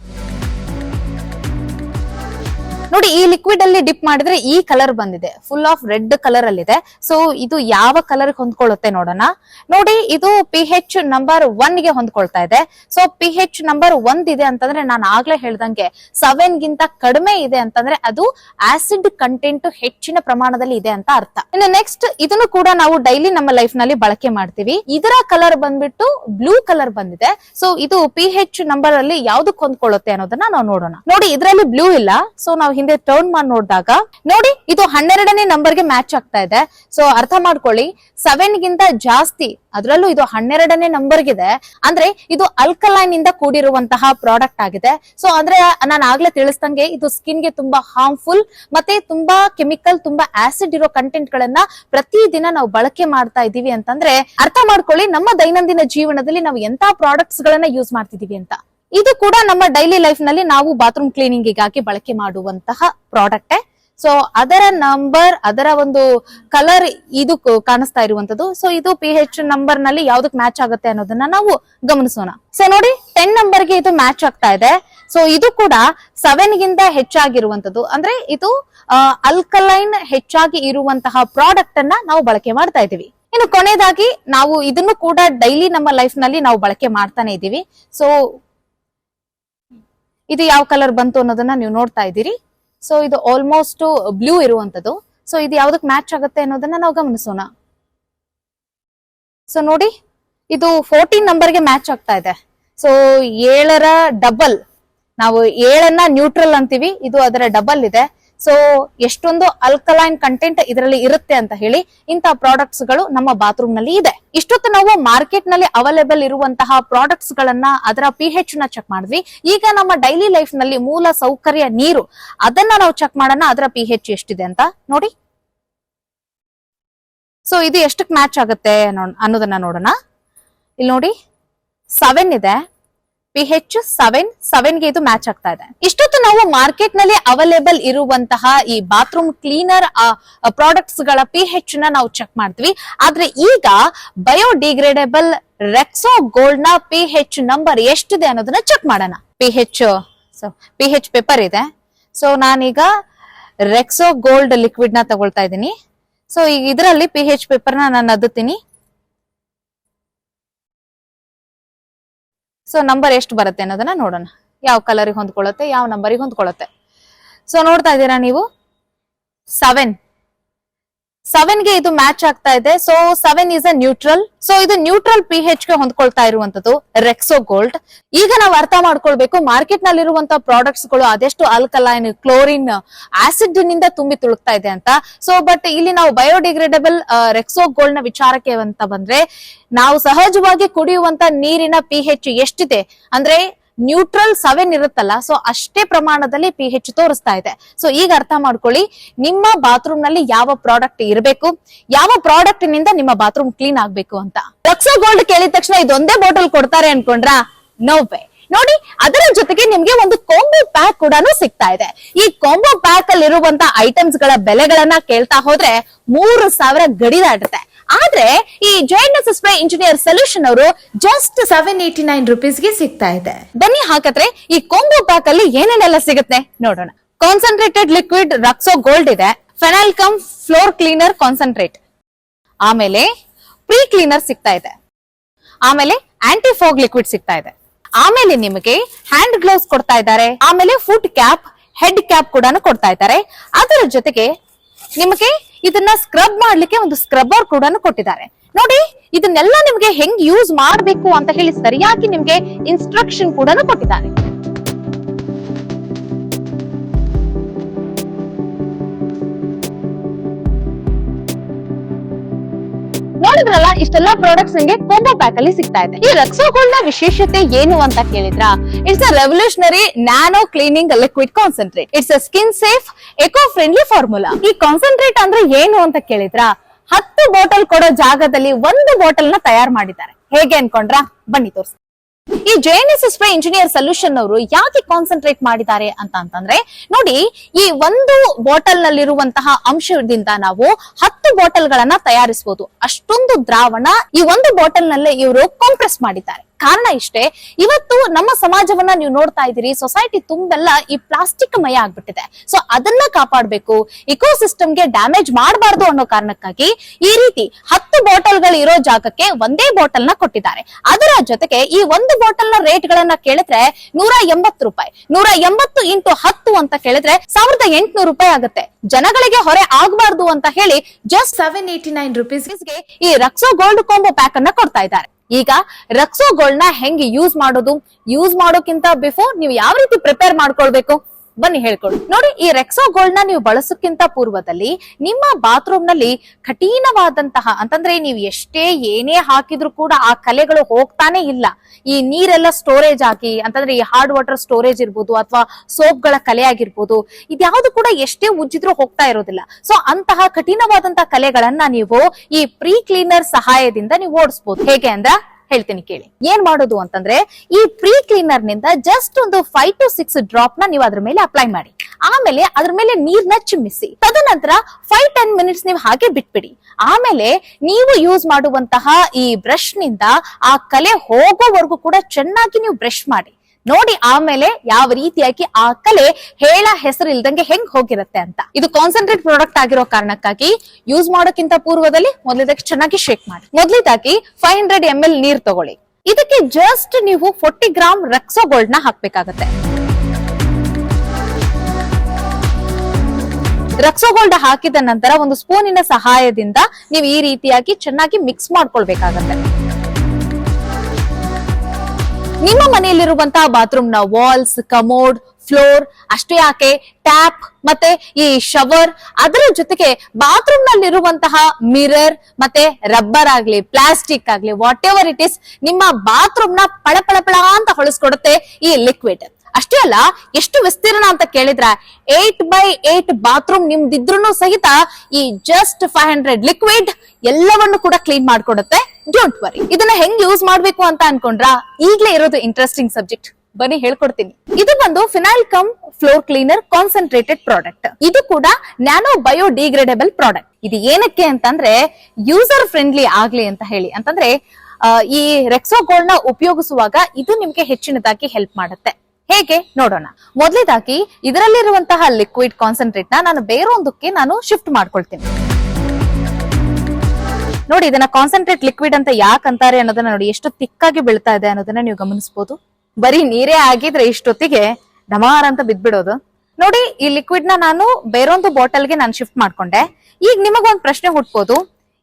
[SPEAKER 1] ನೋಡಿ, ಈ ಲಿಕ್ವಿಡ್ ಅಲ್ಲಿ ಡಿಪ್ ಮಾಡಿದ್ರೆ ಈ ಕಲರ್ ಬಂದಿದೆ. ಫುಲ್ ಆಫ್ ರೆಡ್ ಕಲರ್ ಅಲ್ಲಿ ಇದೆ ಸೊ ಇದು ಯಾವ ಕಲರ್ ಹೊಂದ್ಕೊಳ್ಳುತ್ತೆ ನೋಡೋಣ. ನೋಡಿ, ಇದು ಪಿ ಹೆಚ್ ನಂಬರ್ ಒನ್ಗೆ ಹೊಂದ್ಕೊಳ್ತಾ ಇದೆ. ಸೊ ಪಿ ಹೆಚ್ ನಂಬರ್ ಒಂದ್ ಇದೆ ಅಂತಂದ್ರೆ ನಾನು ಆಗ್ಲೇ ಹೇಳ್ದಂಗೆ ಸೆವೆನ್ ಗಿಂತ ಕಡಿಮೆ ಇದೆ ಅಂತಂದ್ರೆ ಅದು ಆಸಿಡ್ ಕಂಟೆಂಟ್ ಹೆಚ್ಚಿನ ಪ್ರಮಾಣದಲ್ಲಿ ಇದೆ ಅಂತ ಅರ್ಥ. ಇನ್ನು ನೆಕ್ಸ್ಟ್ ಇದನ್ನು ಕೂಡ ನಾವು ಡೈಲಿ ನಮ್ಮ ಲೈಫ್ನಲ್ಲಿ ಬಳಕೆ ಮಾಡ್ತೀವಿ. ಇದರ ಕಲರ್ ಬಂದ್ಬಿಟ್ಟು ಬ್ಲೂ ಕಲರ್ ಬಂದಿದೆ. ಸೊ ಇದು ಪಿ ಹೆಚ್ ನಂಬರ್ ಅಲ್ಲಿ ಯಾವ್ದಕ್ ಹೊಂದ್ಕೊಳ್ಳುತ್ತೆ ಅನ್ನೋದನ್ನ ನಾವು ನೋಡೋಣ. ನೋಡಿ, ಇದರಲ್ಲಿ ಬ್ಲೂ ಇಲ್ಲ. ಸೊ ನಾವು ಹಿಂದೆ ಟರ್ನ್ ಮಾಡಿ ನೋಡಿದಾಗ, ನೋಡಿ, ಇದು ಹನ್ನೆರಡನೇ ನಂಬರ್ಗೆ ಮ್ಯಾಚ್ ಆಗ್ತಾ ಇದೆ. ಸೊ ಅರ್ಥ ಮಾಡ್ಕೊಳ್ಳಿ ಸೆವೆನ್ ಗಿಂತ ಜಾಸ್ತಿ, ಅದರಲ್ಲೂ ಇದು ಹನ್ನೆರಡನೇ ಇದೆ ಅಂದ್ರೆ, ಇದು ಅಲ್ಕಲೈನ್ ಇಂದ ಕೂಡಿರುವಂತಹ ಪ್ರಾಡಕ್ಟ್ ಆಗಿದೆ. ಸೊ ಅಂದ್ರೆ, ನಾನು ಆಗ್ಲೇ ತಿಳಿಸ್ದಂಗೆ ಇದು ಸ್ಕಿನ್ಗೆ ತುಂಬಾ ಹಾರ್ಮ್ಫುಲ್ ಮತ್ತೆ ತುಂಬಾ ಕೆಮಿಕಲ್ ತುಂಬಾ ಆಸಿಡ್ ಇರೋ ಕಂಟೆಂಟ್ ಗಳನ್ನ ಪ್ರತಿದಿನ ನಾವು ಬಳಕೆ ಮಾಡ್ತಾ ಇದೀವಿ ಅಂತಂದ್ರೆ, ಅರ್ಥ ಮಾಡ್ಕೊಳ್ಳಿ, ನಮ್ಮ ದೈನಂದಿನ ಜೀವನದಲ್ಲಿ ನಾವು ಎಂತ ಪ್ರಾಡಕ್ಟ್ಸ್ ಗಳನ್ನ ಯೂಸ್ ಮಾಡ್ತಿದೀವಿ ಅಂತ. ಇದು ಕೂಡ ನಮ್ಮ ಡೈಲಿ ಲೈಫ್ನಲ್ಲಿ ನಾವು ಬಾತ್ರೂಮ್ ಕ್ಲೀನಿಂಗಿಗಾಗಿ ಬಳಕೆ ಮಾಡುವಂತಹ ಪ್ರಾಡಕ್ಟ್ ಸೊ ಅದರ ನಂಬರ್ ಅದರ ಒಂದು ಕಲರ್ ಇದು ಕಾಣಿಸ್ತಾ ಇರುವಂತದ್ದು. ಸೊ ಇದು ಪಿ ಹೆಚ್ ನಂಬರ್ನಲ್ಲಿ ಯಾವ್ದಕ್ ಮ್ಯಾಚ್ ಆಗುತ್ತೆ ಅನ್ನೋದನ್ನ ನಾವು ಗಮನಿಸೋಣ. ಸೊ ನೋಡಿ ಟೆನ್ ನಂಬರ್ಗೆ ಇದು ಮ್ಯಾಚ್ ಆಗ್ತಾ ಇದೆ. ಸೊ ಇದು ಕೂಡ ಸೆವೆನ್ ಗಿಂತ ಹೆಚ್ಚಾಗಿರುವಂತದ್ದು. ಅಂದ್ರೆ ಇದು ಅಲ್ಕಲೈನ್ ಹೆಚ್ಚಾಗಿ ಇರುವಂತಹ ಪ್ರಾಡಕ್ಟ್ ಅನ್ನ ನಾವು ಬಳಕೆ ಮಾಡ್ತಾ ಇದೀವಿ ಇನ್ನು ಕೊನೆಯದಾಗಿ ನಾವು ಇದನ್ನು ಕೂಡ ಡೈಲಿ ನಮ್ಮ ಲೈಫ್ನಲ್ಲಿ ನಾವು ಬಳಕೆ ಮಾಡ್ತಾನೆ ಇದೀವಿ ಸೊ ಇದು ಯಾವ ಕಲರ್ ಬಂತು ಅನ್ನೋದನ್ನ ನೀವು ನೋಡ್ತಾ ಇದ್ದೀರಿ. ಸೊ ಇದು ಆಲ್ಮೋಸ್ಟ್ ಬ್ಲೂ ಇರುವಂತದ್ದು. ಸೊ ಇದು ಯಾವ್ದಕ್ ಮ್ಯಾಚ್ ಆಗುತ್ತೆ ಅನ್ನೋದನ್ನ ನಾವು ಗಮನಿಸೋಣ. ಸೊ ನೋಡಿ, ಇದು ಫೋರ್ಟೀನ್ ನಂಬರ್ಗೆ ಮ್ಯಾಚ್ ಆಗ್ತಾ ಇದೆ. ಸೊ ಏಳರ ಡಬಲ್ ನಾವು ಏಳನ್ನ ನ್ಯೂಟ್ರಲ್ ಅಂತೀವಿ. ಇದು ಅದರ ಡಬಲ್ ಇದೆ. ಸೊ ಎಷ್ಟೊಂದು ಅಲ್ಕಲೈನ್ ಕಂಟೆಂಟ್ ಇದರಲ್ಲಿ ಇರುತ್ತೆ ಅಂತ ಹೇಳಿ ಇಂತಹ ಪ್ರಾಡಕ್ಟ್ಸ್ಗಳು ನಮ್ಮ ಬಾತ್ರೂಮ್ನಲ್ಲಿ ಇದೆ. ಇಷ್ಟೊತ್ತು ನಾವು ಮಾರ್ಕೆಟ್ನಲ್ಲಿ ಅವೈಲೇಬಲ್ ಇರುವಂತಹ ಪ್ರಾಡಕ್ಟ್ಸ್ ಗಳನ್ನ ಅದರ ಪಿ ಹೆಚ್ನ ಚೆಕ್ ಮಾಡಿದ್ವಿ. ಈಗ ನಮ್ಮ ಡೈಲಿ ಲೈಫ್ನಲ್ಲಿ ಮೂಲ ಸೌಕರ್ಯ ನೀರು, ಅದನ್ನ ನಾವು ಚೆಕ್ ಮಾಡೋಣ, ಅದರ ಪಿ ಹೆಚ್ ಎಷ್ಟಿದೆ ಅಂತ ನೋಡಿ. ಸೊ ಇದು ಎಷ್ಟಕ್ ಮ್ಯಾಚ್ ಆಗುತ್ತೆ ಅನ್ನೋದನ್ನ ನೋಡೋಣ. ಇಲ್ಲಿ ನೋಡಿ ಸೆವೆನ್ ಇದೆ. ಪಿ ಹೆಚ್ ಸೆವೆನ್ ಸೆವೆನ್ಗೆ ಇದು ಮ್ಯಾಚ್ ಆಗ್ತಾ ಇದೆ. ಇಷ್ಟೊತ್ತು ನಾವು ಮಾರ್ಕೆಟ್ನಲ್ಲಿ ಅವೈಲೇಬಲ್ ಇರುವಂತಹ ಈ ಬಾತ್ರೂಮ್ ಕ್ಲೀನರ್ ಪ್ರಾಡಕ್ಟ್ಸ್ಗಳ ಪಿ ಹೆಚ್ನ ನಾವು ಚೆಕ್ ಮಾಡ್ತೀವಿ. ಆದ್ರೆ ಈಗ ಬಯೋಡಿಗ್ರೇಡೇಬಲ್ ರೆಕ್ಸೋ ಗೋಲ್ಡ್ನ ಪಿ ಹೆಚ್ ನಂಬರ್ ಎಷ್ಟಿದೆ ಅನ್ನೋದನ್ನ ಚೆಕ್ ಮಾಡೋಣ. P H P H paper ಇದೆ. ಸೊ ನಾನೀಗ ರೆಕ್ಸೋ ಗೋಲ್ಡ್ ಲಿಕ್ವಿಡ್ನ ತಗೊಳ್ತಾ ಇದ್ದೀನಿ. ಸೊ ಈಗ ಇದರಲ್ಲಿ ಪಿ ಹೆಚ್ ಪೇಪರ್ನ ನಾನು ಅದ್ದುತ್ತೀನಿ. ಸೊ ನಂಬರ್ ಎಷ್ಟು ಬರುತ್ತೆ ಅನ್ನೋದನ್ನ ನೋಡೋಣ. ಯಾವ ಕಲರಿಗೆ ಹೊಂದ್ಕೊಳ್ಳುತ್ತೆ, ಯಾವ ನಂಬರಿಗೆ ಹೊಂದ್ಕೊಳ್ಳುತ್ತೆ. ಸೊ ನೋಡ್ತಾ ಇದ್ದೀರಾ ನೀವು? ಸೆವೆನ್ ಸೆವೆನ್ಗೆ ಇದು ಮ್ಯಾಚ್ ಆಗ್ತಾ ಇದೆ. So seven is a neutral so ಇದು ನ್ಯೂಟ್ರಲ್ ಪಿ ಹೆಚ್ಗೆ ಹೊಂದ್ಕೊಳ್ತಾ ಇರುವಂತದ್ದು ರೆಕ್ಸೋ ಗೋಲ್ಡ್ ಈಗ ನಾವು ಅರ್ಥ ಮಾಡ್ಕೊಳ್ಬೇಕು ಮಾರ್ಕೆಟ್ ನಲ್ಲಿರುವಂತಹ ಪ್ರಾಡಕ್ಟ್ಸ್ಗಳು ಅದೆಷ್ಟು ಅಲ್ಕಲೈನ್ ಕ್ಲೋರಿನ್ ಆಸಿಡ್ನಿಂದ ತುಂಬಿ ತುಳುಕ್ತಾ ಇದೆ ಅಂತ. ಸೊ ಬಟ್ ಇಲ್ಲಿ ನಾವು ಬಯೋಡಿಗ್ರೇಡಬಲ್ ರೆಕ್ಸೋ ಗೋಲ್ಡ್ನ ವಿಚಾರಕ್ಕೆ ಅಂತ ಬಂದ್ರೆ, ನಾವು ಸಹಜವಾಗಿ ಕುಡಿಯುವಂತ ನೀರಿನ ಪಿ ಹೆಚ್ ಎಷ್ಟಿದೆ? ಅಂದ್ರೆ ನ್ಯೂಟ್ರಲ್ ಸವೆನ್ ಇರುತ್ತಲ್ಲ ಸೊ ಅಷ್ಟೇ ಪ್ರಮಾಣದಲ್ಲಿ ಪಿ ಹೆಚ್ ತೋರಿಸ್ತಾ ಇದೆ. ಸೊ ಈಗ ಅರ್ಥ ಮಾಡ್ಕೊಳ್ಳಿ, ನಿಮ್ಮ ಬಾತ್ರೂಮ್ನಲ್ಲಿ ಯಾವ ಪ್ರಾಡಕ್ಟ್ ಇರಬೇಕು, ಯಾವ ಪ್ರಾಡಕ್ಟ್ನಿಂದ ನಿಮ್ಮ ಬಾತ್ರೂಮ್ ಕ್ಲೀನ್ ಆಗ್ಬೇಕು ಅಂತ. ಲಕ್ಸೋ ಗೋಲ್ಡ್ ಕೇಳಿದ ತಕ್ಷಣ ಇದೊಂದೇ ಬಾಟಲ್ ಕೊಡ್ತಾರೆ ಅನ್ಕೊಂಡ್ರಾ? ನೋವೇ ನೋಡಿ, ಅದರ ಜೊತೆಗೆ ನಿಮ್ಗೆ ಒಂದು ಕಾಂಬೋ ಪ್ಯಾಕ್ ಕೂಡ ಸಿಗ್ತಾ ಇದೆ. ಈ ಕಾಂಬೋ ಪ್ಯಾಕ್ ಅಲ್ಲಿ ಇರುವಂತ ಐಟಮ್ಸ್ಗಳ ಬೆಲೆಗಳನ್ನ ಕೇಳ್ತಾ ಹೋದ್ರೆ ಮೂರು ಸಾವಿರ ಗಡಿ ದಾಟುತ್ತೆ ಆದ್ರೆ ಈ ಜೈನ್ ಸ್ಪ್ರೇ ಇಂಜಿನಿಯರ್ ಸೊಲ್ಯೂಷನ್ ಅವರು ಜಸ್ಟ್
[SPEAKER 2] ಸೆವೆನ್ ಏಟಿ ನೈನ್ ರುಪೀಸ್ಗೆ ಸಿಗ್ತಾ ಇದೆ.
[SPEAKER 1] ಬನ್ನಿ ಹಾಕಿದ್ರೆ ಈ ಕೊಂಗು ಪ್ಯಾಕ್ ಅಲ್ಲಿ ಏನೇನೆಲ್ಲ ಸಿಗುತ್ತೆ ನೋಡೋಣ. ಕಾನ್ಸಂಟ್ರೇಟೆಡ್ ಲಿಕ್ವಿಡ್ ರಕ್ಸೋ ಗೋಲ್ಡ್ ಇದೆ. ಫೆನಾಲ್ಕಮ್ ಫ್ಲೋರ್ ಕ್ಲೀನರ್ ಕಾನ್ಸಂಟ್ರೇಟ್ ಆಮೇಲೆ ಪ್ರೀ ಕ್ಲೀನರ್ ಸಿಗ್ತಾ ಇದೆ. ಆಮೇಲೆ ಆಂಟಿ ಫೋಗ್ ಲಿಕ್ವಿಡ್ ಸಿಗ್ತಾ ಇದೆ. ಆಮೇಲೆ ನಿಮಗೆ ಹ್ಯಾಂಡ್ ಗ್ಲೌಸ್ ಕೊಡ್ತಾ ಇದ್ದಾರೆ. ಆಮೇಲೆ ಫುಟ್ ಕ್ಯಾಪ್ ಹೆಡ್ ಕ್ಯಾಪ್ ಕೂಡ ಕೊಡ್ತಾ ಇದ್ದಾರೆ. ಅದರ ಜೊತೆಗೆ ನಿಮಗೆ ಇದನ್ನ ಸ್ಕ್ರಬ್ ಮಾಡ್ಲಿಕ್ಕೆ ಒಂದು ಸ್ಕ್ರಬ್ಬರ್ ಕೂಡ ಕೊಟ್ಟಿದ್ದಾರೆ. ನೋಡಿ, ಇದನ್ನೆಲ್ಲ ನಿಮ್ಗೆ ಹೆಂಗ್ ಯೂಸ್ ಮಾಡ್ಬೇಕು ಅಂತ ಹೇಳಿ ಸರಿಯಾಗಿ ನಿಮ್ಗೆ ಇನ್ಸ್ಟ್ರಕ್ಷನ್ ಕೂಡ ಕೊಟ್ಟಿದ್ದಾರೆ. ನೋಡಿದ್ರಲ್ಲ ಇಷ್ಟೆಲ್ಲಾ ಪ್ರಾಡಕ್ಟ್ಸ್ ನಿಮಗೆ ಕೋಂಬೋ ಪ್ಯಾಕ್ ಅಲ್ಲಿ ಸಿಗ್ತಾ ಇದೆ. ಈ ರಕ್ಸೋಗೋಲ್ಡ್ನ ವಿಶೇಷತೆ ಏನು ಅಂತ ಕೇಳಿದ್ರ? It's a revolutionary nano cleaning liquid concentrate it's a skin safe eco friendly formula ಈ ಕಾನ್ಸಂಟ್ರೇಟ್ ಅಂದ್ರೆ ಏನು ಅಂತ ಕೇಳಿದ್ರ? ಹತ್ತು ಬಾಟಲ್ ಕೊಡೋ ಜಾಗದಲ್ಲಿ ಒಂದು ಬಾಟಲ್ನ ತಯಾರು ಮಾಡಿದ್ದಾರೆ. ಹೇಗೆ ಅನ್ಕೊಂಡ್ರಾ? ಬನ್ನಿ ತೋರ್ಸಿ. ಈ ಜೆಎನ್ಎಸ್ ವೈ ಇಂಜಿನಿಯರ್ ಸೊಲ್ಯೂಷನ್ ಅವರು ಯಾಕೆ ಕಾನ್ಸಂಟ್ರೇಟ್ ಮಾಡಿದ್ದಾರೆ ಅಂತ ಅಂತಂದ್ರೆ, ನೋಡಿ, ಈ ಒಂದು ಬಾಟಲ್ ನಲ್ಲಿರುವಂತಹ ಅಂಶದಿಂದ ನಾವು ಹತ್ತು ಬಾಟಲ್ ಗಳನ್ನ ತಯಾರಿಸಬಹುದು ಅಷ್ಟೊಂದು ದ್ರಾವಣ ಈ ಒಂದು ಬಾಟಲ್ ನಲ್ಲೇ ಇವರು ಕಾಂಪ್ರೆಸ್ ಮಾಡಿದ್ದಾರೆ. ಕಾರಣ ಇಷ್ಟೇ, ಇವತ್ತು ನಮ್ಮ ಸಮಾಜವನ್ನ ನೀವು ನೋಡ್ತಾ ಇದ್ದೀರಿ ಸೊಸೈಟಿ ತುಂಬೆಲ್ಲ ಈ ಪ್ಲಾಸ್ಟಿಕ್ ಮಯ ಆಗ್ಬಿಟ್ಟಿದೆ. ಸೊ ಅದನ್ನ ಕಾಪಾಡಬೇಕು ಗೆ ಡ್ಯಾಮೇಜ್ ಮಾಡಬಾರ್ದು ಅನ್ನೋ ಕಾರಣಕ್ಕಾಗಿ ಈ ರೀತಿ ಹತ್ತು ಬಾಟಲ್ಗಳು ಇರೋ ಜಾಗಕ್ಕೆ ಒಂದೇ ಬಾಟಲ್ನ ಕೊಟ್ಟಿದ್ದಾರೆ. ಅದರ ಜೊತೆಗೆ ಈ ಒಂದು ಬಾಟಲ್ನ ರೇಟ್ ಗಳನ್ನ ಕೇಳಿದ್ರೆ ನೂರ ಎಂಬತ್ತು ರೂಪಾಯಿ. ನೂರ ಎಂಬತ್ತು ಇಂಟು ಹತ್ತು ಅಂತ ಕೇಳಿದ್ರೆ ಸಾವಿರದ ಎಂಟುನೂರು ರೂಪಾಯಿ ಆಗುತ್ತೆ. ಜನಗಳಿಗೆ ಹೊರೆ ಆಗಬಾರ್ದು ಅಂತ ಹೇಳಿ ಜಸ್ಟ್
[SPEAKER 2] ಸೆವೆನ್ ಏಟಿ ನೈನ್
[SPEAKER 1] ರುಪೀಸ್ಗೆ ಈ ರಕ್ಸೋ ಗೋಲ್ಡ್ ಕಾಂಬೋ ಪ್ಯಾಕ್ ಅನ್ನ ಕೊಡ್ತಾ ಇದ್ದಾರೆ. ಈಗ ರಕ್ಸೋ ಗೋಲ್ಡ್ನ ಹೆಂಗೆ ಯೂಸ್ ಮಾಡೋದು? ಯೂಸ್ ಮಾಡೋಕ್ಕಿಂತ ಬಿಫೋರ್ ನೀವು ಯಾವ ರೀತಿ ಪ್ರಿಪೇರ್ ಮಾಡ್ಕೊಳ್ಬೇಕು? ಬನ್ನಿ ಹೇಳ್ಕೊಡಿ ನೋಡಿ, ಈ ರೆಕ್ಸೋ ಗೋಲ್ಡ್ನ ನೀವು ಬಳಸೋಕ್ಕಿಂತ ಪೂರ್ವದಲ್ಲಿ ನಿಮ್ಮ ಬಾತ್ರೂಮ್ನಲ್ಲಿ ಕಠಿಣವಾದಂತಹ, ಅಂತಂದ್ರೆ ನೀವು ಎಷ್ಟೇ ಏನೇ ಹಾಕಿದ್ರು ಕೂಡ ಆ ಕಲೆಗಳು ಹೋಗ್ತಾನೆ ಇಲ್ಲ. ಈ ನೀರೆಲ್ಲ ಸ್ಟೋರೇಜ್ ಆಗಿ, ಅಂತಂದ್ರೆ ಈ ಹಾರ್ಡ್ ವಾಟರ್ ಸ್ಟೋರೇಜ್ ಇರ್ಬೋದು ಅಥವಾ ಸೋಪ್ಗಳ ಕಲೆ ಆಗಿರ್ಬೋದು ಇದ್ಯಾವುದು ಕೂಡ ಎಷ್ಟೇ ಉಜ್ಜಿದ್ರು ಹೋಗ್ತಾ ಇರೋದಿಲ್ಲ. ಸೊ ಅಂತಹ ಕಠಿಣವಾದಂತಹ ಕಲೆಗಳನ್ನ ನೀವು ಈ ಪ್ರೀ ಕ್ಲೀನರ್ ಸಹಾಯದಿಂದ ನೀವು ಓಡಿಸಬಹುದು ಹೇಗೆ ಅಂದ್ರ ಹೇಳ್ತೀನಿ ಕೇಳಿ. ಏನ್ ಮಾಡೋದು ಅಂತಂದ್ರೆ, ಈ ಪ್ರೀ ಕ್ಲೀನರ್ನಿಂದ ಜಸ್ಟ್ ಒಂದು ಫೈವ್ ಟು ಸಿಕ್ಸ್ ಡ್ರಾಪ್ನ ನೀವು ಅದ್ರ ಮೇಲೆ ಅಪ್ಲೈ ಮಾಡಿ. ಆಮೇಲೆ ಅದ್ರ ಮೇಲೆ ನೀರ್ನ ಚಿಮ್ಮಿಸಿ. ತದನಂತರ ಫೈವ್ ಟೆನ್ ಮಿನಿಟ್ಸ್ ನೀವು ಹಾಗೆ ಬಿಟ್ಬಿಡಿ. ಆಮೇಲೆ ನೀವು ಯೂಸ್ ಮಾಡುವಂತಹ ಈ ಬ್ರಷ್ನಿಂದ ಆ ಕಲೆ ಹೋಗೋವರೆಗೂ ಕೂಡ ಚೆನ್ನಾಗಿ ನೀವು ಬ್ರಷ್ ಮಾಡಿ. ನೋಡಿ ಆಮೇಲೆ ಯಾವ ರೀತಿಯಾಗಿ ಆ ಕಲೆ ಹೇಳ ಹೆಸರು ಇಲ್ದಂಗೆ ಹೆಂಗ್ ಹೋಗಿರುತ್ತೆ ಅಂತ. ಇದು ಕಾನ್ಸಂಟ್ರೇಟ್ ಪ್ರಾಡಕ್ಟ್ ಆಗಿರೋ ಕಾರಣಕ್ಕಾಗಿ ಯೂಸ್ ಮಾಡೋಕ್ಕಿಂತ ಪೂರ್ವದಲ್ಲಿ ಮೊದಲಿದಕ್ಕೆ ಚೆನ್ನಾಗಿ ಶೇಕ್ ಮಾಡಿ. ಮೊದಲಿದಾಗಿ ಫೈವ್ ಹಂಡ್ರೆಡ್ ಎಂ ಎಲ್ ನೀರ್ ತಗೊಳ್ಳಿ. ಇದಕ್ಕೆ ಜಸ್ಟ್ ನೀವು ಫೋರ್ಟಿ ಗ್ರಾಮ್ನ ಹಾಕ್ಬೇಕಾಗತ್ತೆ. ರಕ್ಸೋಗೋಲ್ಡ್ ಹಾಕಿದ ನಂತರ ಒಂದು ಸ್ಪೂನಿನ ಸಹಾಯದಿಂದ ನೀವು ಈ ರೀತಿಯಾಗಿ ಚೆನ್ನಾಗಿ ಮಿಕ್ಸ್ ಮಾಡ್ಕೊಳ್ಬೇಕಾಗತ್ತೆ. ನಿಮ್ಮ ಮನೆಯಲ್ಲಿರುವಂತಹ ಬಾತ್ರೂಮ್ನ ವಾಲ್ಸ್ ಕಮೋಡ್ ಫ್ಲೋರ್ ಅಷ್ಟೇ ಯಾಕೆ? ಟ್ಯಾಪ್ ಮತ್ತೆ ಈ ಶವರ್ ಅದರ ಜೊತೆಗೆ ಬಾತ್ರೂಮ್ ನಲ್ಲಿರುವಂತಹ ಮಿರರ್ ಮತ್ತೆ ರಬ್ಬರ್ ಆಗ್ಲಿ ಪ್ಲಾಸ್ಟಿಕ್ ಆಗ್ಲಿ ವಾಟ್ ಎವರ್ ಇಟ್ ಇಸ್ ನಿಮ್ಮ ಬಾತ್ರೂಮ್ನ ಪಳ ಪಳ ಪಳ ಅಂತ ಹೊಳಿಸ್ಕೊಡುತ್ತೆ ಈ ಲಿಕ್ವಿಡ್ ಅಷ್ಟೇ ಅಲ್ಲ, ಎಷ್ಟು ವಿಸ್ತೀರ್ಣ ಅಂತ ಕೇಳಿದ್ರ ಏಟ್ ಬೈ ಏಟ್ ಬಾತ್ರೂಮ್ ನಿಮ್ದಿದ್ರು ಸಹಿತ ಈ ಜಸ್ಟ್ ಫೈವ್ ಹಂಡ್ರೆಡ್ ಲಿಕ್ವಿಡ್ ಎಲ್ಲವನ್ನು ಕೂಡ ಕ್ಲೀನ್ ಮಾಡ್ಕೊಡುತ್ತೆ. ಡೋಂಟ್ ವರಿ ಇದನ್ನ ಹೆಂಗ್ ಯೂಸ್ ಮಾಡ್ಬೇಕು ಅಂತ ಅನ್ಕೊಂಡ್ರ? ಈಗ್ಲೇ ಇರೋದು ಇಂಟ್ರೆಸ್ಟಿಂಗ್ ಸಬ್ಜೆಕ್ಟ್ ಬನ್ನಿ, ಹೇಳ್ಕೊಡ್ತೀನಿ. ಇದು ಬಂದು phenyl cum floor cleaner concentrated product ಇದು ಕೂಡ ನ್ಯಾನೋ ಬಯೋ ಡಿಗ್ರೇಡಬಲ್ ಪ್ರಾಡಕ್ಟ್ ಇದು ಏನಕ್ಕೆ ಅಂತಂದ್ರೆ ಯೂಸರ್ ಫ್ರೆಂಡ್ಲಿ ಆಗ್ಲಿ ಅಂತ ಹೇಳಿ. ಅಂತಂದ್ರೆ ಈ ರೆಕ್ಸೋಗೋಲ್ಡ್ನ ಉಪಯೋಗಿಸುವಾಗ ಇದು ನಿಮ್ಗೆ ಹೆಚ್ಚಿನದಾಗಿ ಹೆಲ್ಪ್ ಮಾಡುತ್ತೆ. ಹೇಗೆ? ನೋಡೋಣ. ಮೊದಲೇದಾಗಿ ಇದರಲ್ಲಿರುವಂತಹ ಲಿಕ್ವಿಡ್ ಕಾನ್ಸಂಟ್ರೇಟ್ನ ನಾನು ಬೇರೊಂದಕ್ಕೆ ನಾನು ಶಿಫ್ಟ್ ಮಾಡ್ಕೊಳ್ತೀನಿ. ನೋಡಿ, ಇದನ್ನ ಕಾನ್ಸಂಟ್ರೇಟ್ ಲಿಕ್ವಿಡ್ ಅಂತ ಯಾಕೆ ಅಂತಾರೆ ಅನ್ನೋದನ್ನ ನೋಡಿ, ಎಷ್ಟು ತಿಕ್ಕಾಗಿ ಬೀಳ್ತಾ ಇದೆ ಅನ್ನೋದನ್ನ ನೀವು ಗಮನಿಸಬಹುದು ಬರೀ ನೀರೇ ಆಗಿದ್ರೆ ಇಷ್ಟೊತ್ತಿಗೆ ಡಮಾರ್ ಅಂತ ಬಿದ್ಬಿಡೋದು ನೋಡಿ, ಈ ಲಿಕ್ವಿಡ್ನ ನಾನು ಬೇರೊಂದು ಬಾಟಲ್ಗೆ ನಾನು ಶಿಫ್ಟ್ ಮಾಡ್ಕೊಂಡೆ. ಈಗ ನಿಮಗೊಂದು ಪ್ರಶ್ನೆ ಹುಟ್ಬೋದು.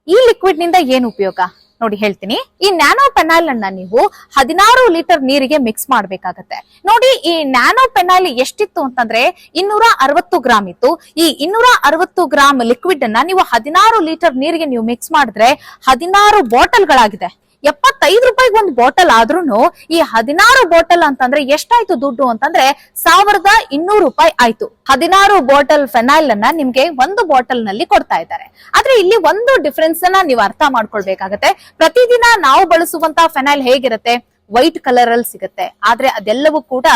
[SPEAKER 1] ಈ ಲಿಕ್ವಿಡ್ನಿಂದ ಏನ್ ಉಪಯೋಗ? ನೋಡಿ ಹೇಳ್ತೀನಿ. ಈ ನ್ಯಾನೋ ಪೆನಾಲ್ ಅನ್ನ ನೀವು ಹದಿನಾರು ಲೀಟರ್ ನೀರಿಗೆ ಮಿಕ್ಸ್ ಮಾಡ್ಬೇಕಾಗತ್ತೆ. ನೋಡಿ ಈ ನ್ಯಾನೋ ಪೆನಾಲ್ ಎಷ್ಟಿತ್ತು ಅಂತಂದ್ರೆ ಇನ್ನೂರ ಅರವತ್ತು ಗ್ರಾಮ್ ಇತ್ತು. ಈ ಇನ್ನೂರ ಅರವತ್ತು ಗ್ರಾಮ್ ಲಿಕ್ವಿಡ್ ಅನ್ನ ನೀವು ಹದಿನಾರು ಲೀಟರ್ ನೀರಿಗೆ ನೀವು ಮಿಕ್ಸ್ ಮಾಡಿದ್ರೆ ಹದಿನಾರು ಬಾಟಲ್ಗಳಾಗಿದೆ ಎಪ್ಪತ್ತೈದು ರೂಪಾಯಿಗೆ ಒಂದು ಬಾಟಲ್ ಆದ್ರೂ ಈ ಹದಿನಾರು ಬಾಟಲ್ ಅಂತಂದ್ರೆ ಎಷ್ಟಾಯ್ತು ದುಡ್ಡು ಅಂತಂದ್ರೆ ಸಾವಿರದ ಇನ್ನೂರು ರೂಪಾಯಿ ಆಯ್ತು. ಹದಿನಾರು ಬಾಟಲ್ ಫೆನೈಲ್ ಅನ್ನ ನಿಮ್ಗೆ ಒಂದು ಬಾಟಲ್ನಲ್ಲಿ ಕೊಡ್ತಾ ಇದ್ದಾರೆ. ಆದ್ರೆ ಇಲ್ಲಿ ಒಂದು ಡಿಫ್ರೆನ್ಸ್ ಅನ್ನ ನೀವು ಅರ್ಥ ಮಾಡ್ಕೊಳ್ಬೇಕಾಗತ್ತೆ. ಪ್ರತಿದಿನ ನಾವು ಬಳಸುವಂತ ಫೆನೈಲ್ ಹೇಗಿರುತ್ತೆ? ವೈಟ್ ಕಲರ್ ಅಲ್ಲಿ ಸಿಗುತ್ತೆ. ಆದ್ರೆ ಅದೆಲ್ಲವೂ ಕೂಡ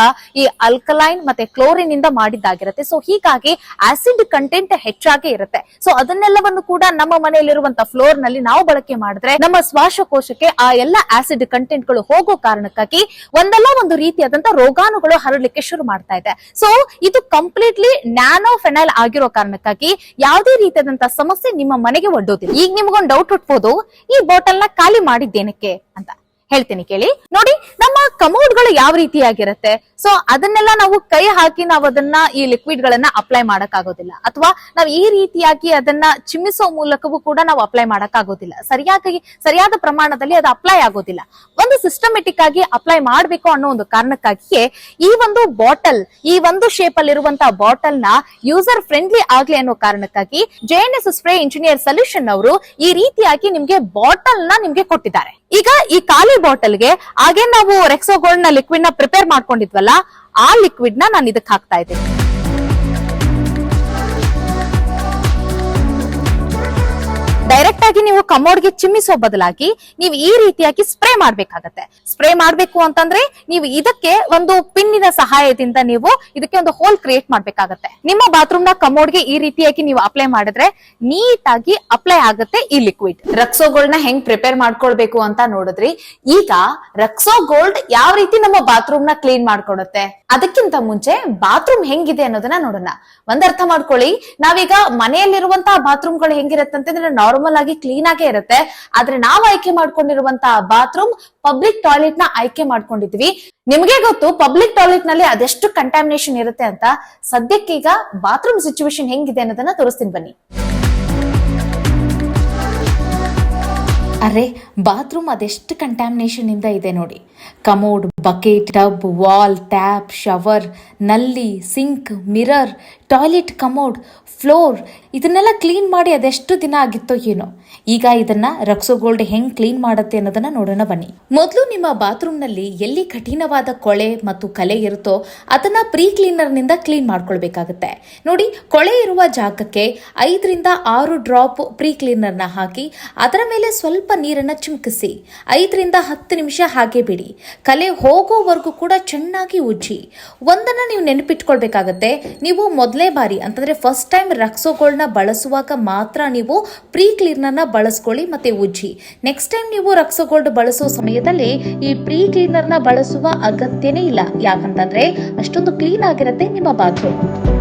[SPEAKER 1] ಈ ಅಲ್ಕಲೈನ್ ಮತ್ತೆ ಕ್ಲೋರಿನ್ ಇಂದ ಮಾಡಿದ್ದಾಗಿರುತ್ತೆ. ಸೊ ಹೀಗಾಗಿ ಆಸಿಡ್ ಕಂಟೆಂಟ್ ಹೆಚ್ಚಾಗಿ ಇರುತ್ತೆ. ಸೊ ಅದನ್ನೆಲ್ಲವನ್ನು ಕೂಡ ನಮ್ಮ ಮನೆಯಲ್ಲಿರುವಂತ ಫ್ಲೋರ್ನಲ್ಲಿ ನಾವು ಬಳಕೆ ಮಾಡಿದ್ರೆ ನಮ್ಮ ಶ್ವಾಸಕೋಶಕ್ಕೆ ಆ ಎಲ್ಲ ಆಸಿಡ್ ಕಂಟೆಂಟ್ಗಳು ಹೋಗೋ ಕಾರಣಕ್ಕಾಗಿ ಒಂದಲ್ಲ ಒಂದು ರೀತಿಯಾದಂತ ರೋಗಾಣುಗಳು ಹರಡಲಿಕ್ಕೆ ಶುರು ಮಾಡ್ತಾ ಇದೆ. ಸೊ ಇದು ಕಂಪ್ಲೀಟ್ಲಿ ನ್ಯಾನೋ ಫೆನೈಲ್ ಆಗಿರೋ ಕಾರಣಕ್ಕಾಗಿ ಯಾವುದೇ ರೀತಿಯಾದಂತ ಸಮಸ್ಯೆ ನಿಮ್ಮ ಮನೆಗೆ ಒಡ್ಡೋದಿಲ್ಲ. ಈಗ ನಿಮ್ಗೊಂದು ಡೌಟ್ ಹುಟ್ಬೋದು, ಈ ಬಾಟಲ್ನ ಖಾಲಿ ಮಾಡಿದ್ದೇನಕ್ಕೆ ಅಂತ. ಹೇಳ್ತೀನಿ ಕೇಳಿ. ನೋಡಿ, ನಮ್ಮ ಕಮೋಡ್ಗಳು ಯಾವ ರೀತಿಯಾಗಿರುತ್ತೆ? ಸೊ ಅದನ್ನೆಲ್ಲ ನಾವು ಕೈ ಹಾಕಿ ನಾವು ಅದನ್ನ ಈ ಲಿಕ್ವಿಡ್ ಗಳನ್ನ ಅಪ್ಲೈ ಮಾಡಕ್ಕಾಗೋದಿಲ್ಲ. ಅಥವಾ ನಾವು ಈ ರೀತಿಯಾಗಿ ಅದನ್ನ ಚಿಮ್ಮಿಸೋ ಮೂಲಕವೂ ಕೂಡ ನಾವು ಅಪ್ಲೈ ಮಾಡಕ್ಕಾಗೋದಿಲ್ಲ. ಸರಿಯಾಗಿ, ಸರಿಯಾದ ಪ್ರಮಾಣದಲ್ಲಿ ಅದು ಅಪ್ಲೈ ಆಗೋದಿಲ್ಲ. ಒಂದು ಸಿಸ್ಟಮೆಟಿಕ್ ಆಗಿ ಅಪ್ಲೈ ಮಾಡಬೇಕು ಅನ್ನೋ ಒಂದು ಕಾರಣಕ್ಕಾಗಿಯೇ ಈ ಒಂದು ಬಾಟಲ್ ಈ ಒಂದು ಶೇಪ್ ಅಲ್ಲಿರುವಂತಹ ಬಾಟಲ್ನ ಯೂಸರ್ ಫ್ರೆಂಡ್ಲಿ ಆಗ್ಲಿ ಅನ್ನೋ ಕಾರಣಕ್ಕಾಗಿ J N S spray engineer solution ಅವರು ಈ ರೀತಿಯಾಗಿ ನಿಮ್ಗೆ ಬಾಟಲ್ನ ನಿಮ್ಗೆ ಕೊಟ್ಟಿದ್ದಾರೆ. ಈಗ ಈ ಖಾಲಿ ಬಾಟಲ್ಗೆ ಹಾಗೆ ನಾವು ರೆಕ್ಸೋಗೋಲ್ಡ್ನ ಲಿಕ್ವಿಡ್ನ ಪ್ರಿಪೇರ್ ಮಾಡ್ಕೊಂಡಿದ್ವಲ್ಲ, ಆ ಲಿಕ್ವಿಡ್ನ ನಾನು ಇದಕ್ಕೆ ಹಾಕ್ತಾ ಇದ್ದೀನಿ. ಡೈರೆಕ್ಟ್ ಆಗಿ ನೀವು ಕಮೋಡ್ಗೆ ಚಿಮ್ಮಿಸೋ ಬದಲಾಗಿ ನೀವು ಈ ರೀತಿಯಾಗಿ ಸ್ಪ್ರೇ ಮಾಡ್ಬೇಕಾಗತ್ತೆ. ಸ್ಪ್ರೇ ಮಾಡ್ಬೇಕು ಅಂತಂದ್ರೆ ನೀವು ಇದಕ್ಕೆ ಒಂದು ಪಿನ್ನಿನ ಸಹಾಯದಿಂದ ನೀವು ಇದಕ್ಕೆ ಒಂದು ಹೋಲ್ ಕ್ರಿಯೇಟ್ ಮಾಡ್ಬೇಕಾಗತ್ತೆ. ನಿಮ್ಮ ಬಾತ್ರೂಮ್ನ ಕಮೋಡ್ಗೆ ಈ ರೀತಿಯಾಗಿ ನೀವು ಅಪ್ಲೈ ಮಾಡಿದ್ರೆ ನೀಟ್ ಆಗಿ ಅಪ್ಲೈ ಆಗುತ್ತೆ ಈ ಲಿಕ್ವಿಡ್ ರಕ್ಸೋ ಗೋಲ್ಡ್ನ ಹೆಂಗ್ ಪ್ರಿಪೇರ್ ಮಾಡ್ಕೊಳ್ಬೇಕು ಅಂತ ನೋಡಿದ್ರಿ. ಈಗ ರಕ್ಸೋ ಗೋಲ್ಡ್ ಯಾವ ರೀತಿ ನಮ್ಮ ಬಾತ್ರೂಮ್ನ ಕ್ಲೀನ್ ಮಾಡ್ಕೊಡುತ್ತೆ? ಅದಕ್ಕಿಂತ ಮುಂಚೆ ಬಾತ್ರೂಮ್ ಹೆಂಗಿದೆ ಅನ್ನೋದನ್ನ ನೋಡೋಣ. ಒಂದರ್ಥ ಮಾಡ್ಕೊಳ್ಳಿ. ನಾವೀಗ ಮನೆಯಲ್ಲಿರುವಂತಹ ಬಾತ್ರೂಮ್ಗಳು ಹೆಂಗಿರುತ್ತೆ ಅಂತಂದ್ರೆ ನಾರ್ಮಲ್ ಆಗಿ ಕ್ಲೀನ್ ಆಗೇ ಇರುತ್ತೆ. ಆದ್ರೆ ನಾವು ಆಯ್ಕೆ ಮಾಡ್ಕೊಂಡಿರುವಂತಹ ಬಾತ್ರೂಮ್ ಪಬ್ಲಿಕ್ ಟಾಯ್ಲೆಟ್ನ ಆಯ್ಕೆ ಮಾಡ್ಕೊಂಡಿದ್ವಿ. ನಿಮ್ಗೆ ಗೊತ್ತು ಪಬ್ಲಿಕ್ ಟಾಯ್ಲೆಟ್ನಲ್ಲಿ ಅದೆಷ್ಟು ಕಂಟಾಮಿನೇಷನ್ ಇರುತ್ತೆ ಅಂತ. ಸದ್ಯಕ್ಕೀಗ ಬಾತ್ರೂಮ್ ಸಿಚುವೇಶನ್ ಹೆಂಗಿದೆ ಅನ್ನೋದನ್ನ ತೋರಿಸ್ತೀನಿ ಬನ್ನಿ.
[SPEAKER 2] ಅರೆ ಬಾತ್ರೂಮ್ ಅದೆಷ್ಟು ಕಂಟ್ಯಾಮಿನೇಷನ್ ಇಂದ ಇದೆ ನೋಡಿ. Commode bucket tub wall tap ಶವರ್ನಲ್ಲಿ sink mirror toilet commode floor ಇದನ್ನೆಲ್ಲ ಕ್ಲೀನ್ ಮಾಡಿ ಅದೆಷ್ಟು ದಿನ ಆಗಿತ್ತೋ ಏನೋ. ಈಗ ಇದನ್ನ ರಕ್ಸೋ ಗೋಲ್ಡ್ ಹೆಂಗ್ ಕ್ಲೀನ್ ಮಾಡುತ್ತೆ ಅನ್ನೋದನ್ನ ನೋಡೋಣ ಬನ್ನಿ. ಮೊದಲು ನಿಮ್ಮ ಬಾತ್ರೂಮ್ನಲ್ಲಿ ಎಲ್ಲಿ ಕಠಿಣವಾದ ಕೊಳೆ ಮತ್ತು ಕಲೆ ಇರುತ್ತೋ ಅದನ್ನ ಪ್ರೀ ಕ್ಲೀನರ್ನಿಂದ ಕ್ಲೀನ್ ಮಾಡ್ಕೊಳ್ಬೇಕಾಗುತ್ತೆ. ನೋಡಿ, ಕೊಳೆ ಇರುವ ಜಾಗಕ್ಕೆ ಐದರಿಂದ ಆರು ಡ್ರಾಪ್ ಪ್ರೀ ಕ್ಲೀನರ್ನ ಹಾಕಿ, ಅದರ ಮೇಲೆ ಸ್ವಲ್ಪ ನೀರನ್ನ ಚಿಮುಕಿಸಿ, ಐದರಿಂದ ಹತ್ತು ನಿಮಿಷ ಹಾಗೆ ಬಿಡಿ. ಕಲೆ ಹೋಗೋವರೆಗೂ ಕೂಡ ಚೆನ್ನಾಗಿ ಉಜ್ಜಿ. ಒಂದನ್ನ ನೀವು ನೆನಪಿಟ್ಕೊಳ್ಬೇಕಾಗತ್ತೆ, ನೀವು ಮೊದಲೇ ಬಾರಿ, ಅಂತಂದ್ರೆ ಫಸ್ಟ್ ಟೈಮ್ ರಕ್ಸೋಗೋಲ್ಡ್ನ ಬಳಸುವಾಗ ಮಾತ್ರ ನೀವು ಪ್ರೀ ಕ್ಲೀನರ್ನ ಬಳಸ್ಕೊಳ್ಳಿ ಮತ್ತೆ ಉಜ್ಜಿ. ನೆಕ್ಸ್ಟ್ ಟೈಮ್ ನೀವು ರಕ್ಸೋಗೋಲ್ಡ್ ಬಳಸೋ ಸಮಯದಲ್ಲಿ ಈ ಪ್ರೀ ಕ್ಲೀನರ್ನ ಬಳಸುವ ಅಗತ್ಯನೇ ಇಲ್ಲ. ಯಾಕಂತಂದ್ರೆ ಅಷ್ಟೊಂದು ಕ್ಲೀನ್ ಆಗಿರುತ್ತೆ ನಿಮ್ಮ ಬಾತ್ರೂಮ್.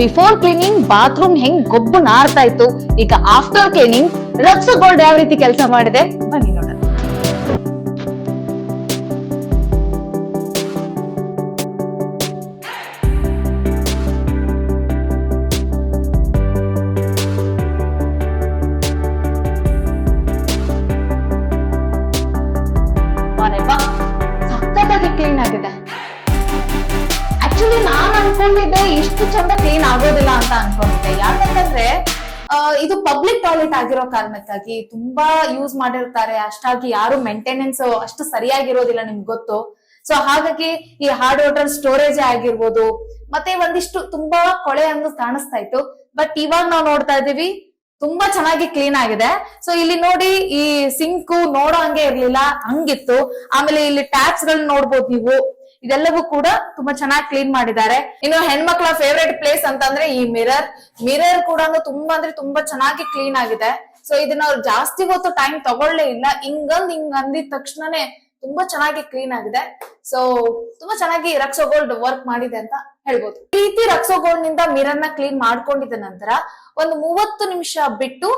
[SPEAKER 1] ಬಿಫೋರ್ ಕ್ಲೀನಿಂಗ್ ಬಾತ್ರೂಮ್ ಹೆಂಗ್ ಗೊಬ್ಬು ನಾರ್ತಾ ಇತ್ತು, ಈಗ ಆಫ್ಟರ್ ಕ್ಲೀನಿಂಗ್ ರಕ್ಸ ಗೋಲ್ಡ್ ಯಾವ ರೀತಿ ಕೆಲಸ ಮಾಡಿದೆ? ಬನ್ನಿ. ಟಾಯ್ಲೆಟ್ ಆಗಿರೋ ಕಾರಣಕ್ಕಾಗಿ ತುಂಬಾ ಯೂಸ್ ಮಾಡಿರ್ತಾರೆ. ಅಷ್ಟಾಗಿ ಯಾರು ಮೇಂಟೆನೆನ್ಸ್ ಅಷ್ಟು ಸರಿಯಾಗಿರೋದಿಲ್ಲ ನಿಮ್ಗೆ ಗೊತ್ತು. ಸೊ ಹಾಗಾಗಿ ಈ ಹಾರ್ಡ್ ವಾಟರ್ ಸ್ಟೋರೇಜ್ ಆಗಿರ್ಬೋದು, ಮತ್ತೆ ಒಂದಿಷ್ಟು ತುಂಬಾ ಕೊಳೆ ಅಂದು ಕಾಣಿಸ್ತಾ ಇತ್ತು. ಬಟ್ ಇವಾಗ ನಾವು ನೋಡ್ತಾ ಇದೀವಿ ತುಂಬಾ ಚೆನ್ನಾಗಿ ಕ್ಲೀನ್ ಆಗಿದೆ. ಸೊ ಇಲ್ಲಿ ನೋಡಿ ಈ ಸಿಂಕು ನೋಡೋ ಹಂಗೆ ಇರ್ಲಿಲ್ಲ, ಹಂಗಿತ್ತು. ಆಮೇಲೆ ಇಲ್ಲಿ ಟ್ಯಾಪ್ಸ್ ಗಳನ್ನ ನೋಡ್ಬೋದು ನೀವು. ಇದೆಲ್ಲವೂ ಕೂಡ ತುಂಬಾ ಚೆನ್ನಾಗಿ ಕ್ಲೀನ್ ಮಾಡಿದ್ದಾರೆ. ಇನ್ನು ಹೆಣ್ಮಕ್ಳ ಫೇವ್ರೆಟ್ ಪ್ಲೇಸ್ ಅಂತಂದ್ರೆ ಈ ಮಿರರ್ ಮಿರರ್ ಕೂಡ ತುಂಬಾ ಅಂದ್ರೆ ತುಂಬಾ ಚೆನ್ನಾಗಿ ಕ್ಲೀನ್ ಆಗಿದೆ. ಸೊ ಇದನ್ನ ಅವ್ರು ಜಾಸ್ತಿ ಹೊತ್ತು ಟೈಮ್ ತಗೊಳ್ಳೇ ಇಲ್ಲ. ಹಿಂಗಂದ್ ಹಿಂಗ್ ಅಂದಿದ ತಕ್ಷಣನೇ ತುಂಬಾ ಚೆನ್ನಾಗಿ ಕ್ಲೀನ್ ಆಗಿದೆ. ಸೊ ತುಂಬಾ ಚೆನ್ನಾಗಿ ರಕ್ಸೋ ಗೋಲ್ಡ್ ವರ್ಕ್ ಮಾಡಿದೆ ಅಂತ ಹೇಳ್ಬೋದು. ಈ ರೀತಿ ರಕ್ಸೋ ಗೋಲ್ಡ್ನಿಂದ ಮಿರರ್ನ ಕ್ಲೀನ್ ಮಾಡ್ಕೊಂಡಿದ ನಂತರ ಒಂದು ಮೂವತ್ತು ನಿಮಿಷ ಬಿಟ್ಟು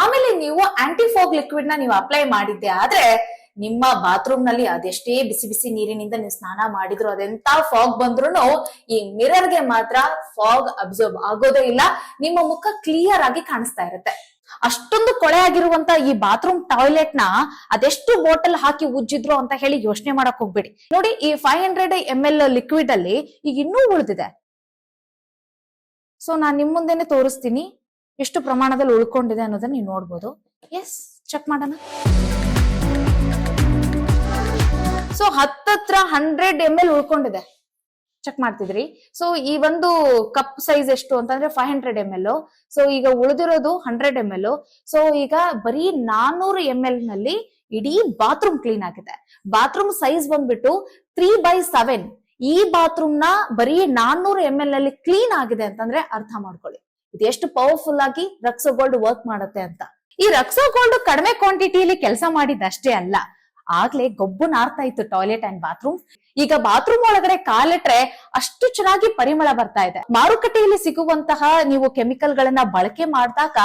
[SPEAKER 1] ಆಮೇಲೆ ನೀವು ಆಂಟಿಫೋಗ್ ಲಿಕ್ವಿಡ್ನ ನೀವು ಅಪ್ಲೈ ಮಾಡಿದ್ದೆ ಆದ್ರೆ ನಿಮ್ಮ ಬಾತ್ರೂಮ್ನಲ್ಲಿ ಅದೆಷ್ಟೇ ಬಿಸಿ ಬಿಸಿ ನೀರಿನಿಂದ ನೀವು ಸ್ನಾನ ಮಾಡಿದ್ರು ಅದೆಂತ ಫಾಗ್ ಬಂದ್ರು ಈ ಮಿರರ್ಗೆ ಮಾತ್ರ ಫಾಗ್ ಅಬ್ಸರ್ವ್ ಆಗೋದೇ ಇಲ್ಲ. ನಿಮ್ಮ ಮುಖ ಕ್ಲಿಯರ್ ಆಗಿ ಕಾಣಿಸ್ತಾ ಇರುತ್ತೆ. ಅಷ್ಟೊಂದು ಕೊಳೆ ಆಗಿರುವಂತ ಈ ಬಾತ್ರೂಮ್ ಟಾಯ್ಲೆಟ್ನ ಅದೆಷ್ಟು ಬಾಟಲ್ ಹಾಕಿ ಉಜ್ಜಿದ್ರು ಅಂತ ಹೇಳಿ ಯೋಚನೆ ಮಾಡಕ್ ಹೋಗ್ಬೇಡಿ. ನೋಡಿ ಈ five hundred M L liquid ಅಲ್ಲಿ ಈಗ ಇನ್ನೂ ಉಳಿದಿದೆ. ಸೊ ನಾನ್ ನಿಮ್ ಮುಂದೆನೆ ತೋರಿಸ್ತೀನಿ. ಎಷ್ಟು ಪ್ರಮಾಣದಲ್ಲಿ ಉಳ್ಕೊಂಡಿದೆ ಅನ್ನೋದನ್ನ ನೀವು ನೋಡ್ಬೋದು. ಎಸ್ ಚೆಕ್ ಮಾಡೋಣ. ಸೊ ಹತ್ತತ್ರ ಹಂಡ್ರೆಡ್ ಎಂ ಎಲ್ ಉಳ್ಕೊಂಡಿದೆ. ಚೆಕ್ ಮಾಡ್ತಿದ್ರಿ. ಸೊ ಈ ಒಂದು ಕಪ್ ಸೈಜ್ ಎಷ್ಟು ಅಂತಂದ್ರೆ five hundred M L so ಈಗ ಉಳಿದಿರೋದು ಹಂಡ್ರೆಡ್ ಎಂ ಎಲ್ ಸೊ ಈಗ ಬರೀ ನಾನೂರು ಎಂ ಎಲ್ನಲ್ಲಿ ಇಡೀ ಬಾತ್ರೂಮ್ ಕ್ಲೀನ್ ಆಗಿದೆ. ಬಾತ್ರೂಮ್ ಸೈಜ್ ಬಂದ್ಬಿಟ್ಟು ತ್ರೀ ಬೈ ಸೆವೆನ್ ಈ ಬಾತ್ರೂಮ್ನ ಬರೀ ನಾನ್ನೂರು ಎಂ ಎಲ್ನಲ್ಲಿ ಕ್ಲೀನ್ ಆಗಿದೆ ಅಂತಂದ್ರೆ ಅರ್ಥ ಮಾಡ್ಕೊಳ್ಳಿ. ಇದು ಎಷ್ಟು ಪವರ್ಫುಲ್ ಆಗಿ ರಕ್ಸೋ ಗೋಲ್ಡ್ ವರ್ಕ್ ಮಾಡುತ್ತೆ ಅಂತ. ಈ ರಕ್ಸೋ ಗೋಲ್ಡ್ ಕಡಿಮೆ ಕ್ವಾಂಟಿಟಿಯಲ್ಲಿ ಕೆಲಸ ಮಾಡಿದಷ್ಟೇ ಅಲ್ಲ. ಆಗ್ಲೇ ಗೊಬ್ಬು ನಾರ್ತಾ ಇತ್ತು ಟಾಯ್ಲೆಟ್ ಅಂಡ್ ಬಾತ್ರೂಮ್ ಈಗ ಬಾತ್ರೂಮ್ ಒಳಗಡೆ ಕಾಲಿಟ್ರೆ ಅಷ್ಟು ಚೆನ್ನಾಗಿ ಪರಿಮಳ ಬರ್ತಾ ಇದೆ. ಮಾರುಕಟ್ಟೆಯಲ್ಲಿ ಸಿಗುವಂತಹ ನೀವು ಕೆಮಿಕಲ್ ಗಳನ್ನ ಬಳಕೆ ಮಾಡಿದಾಗ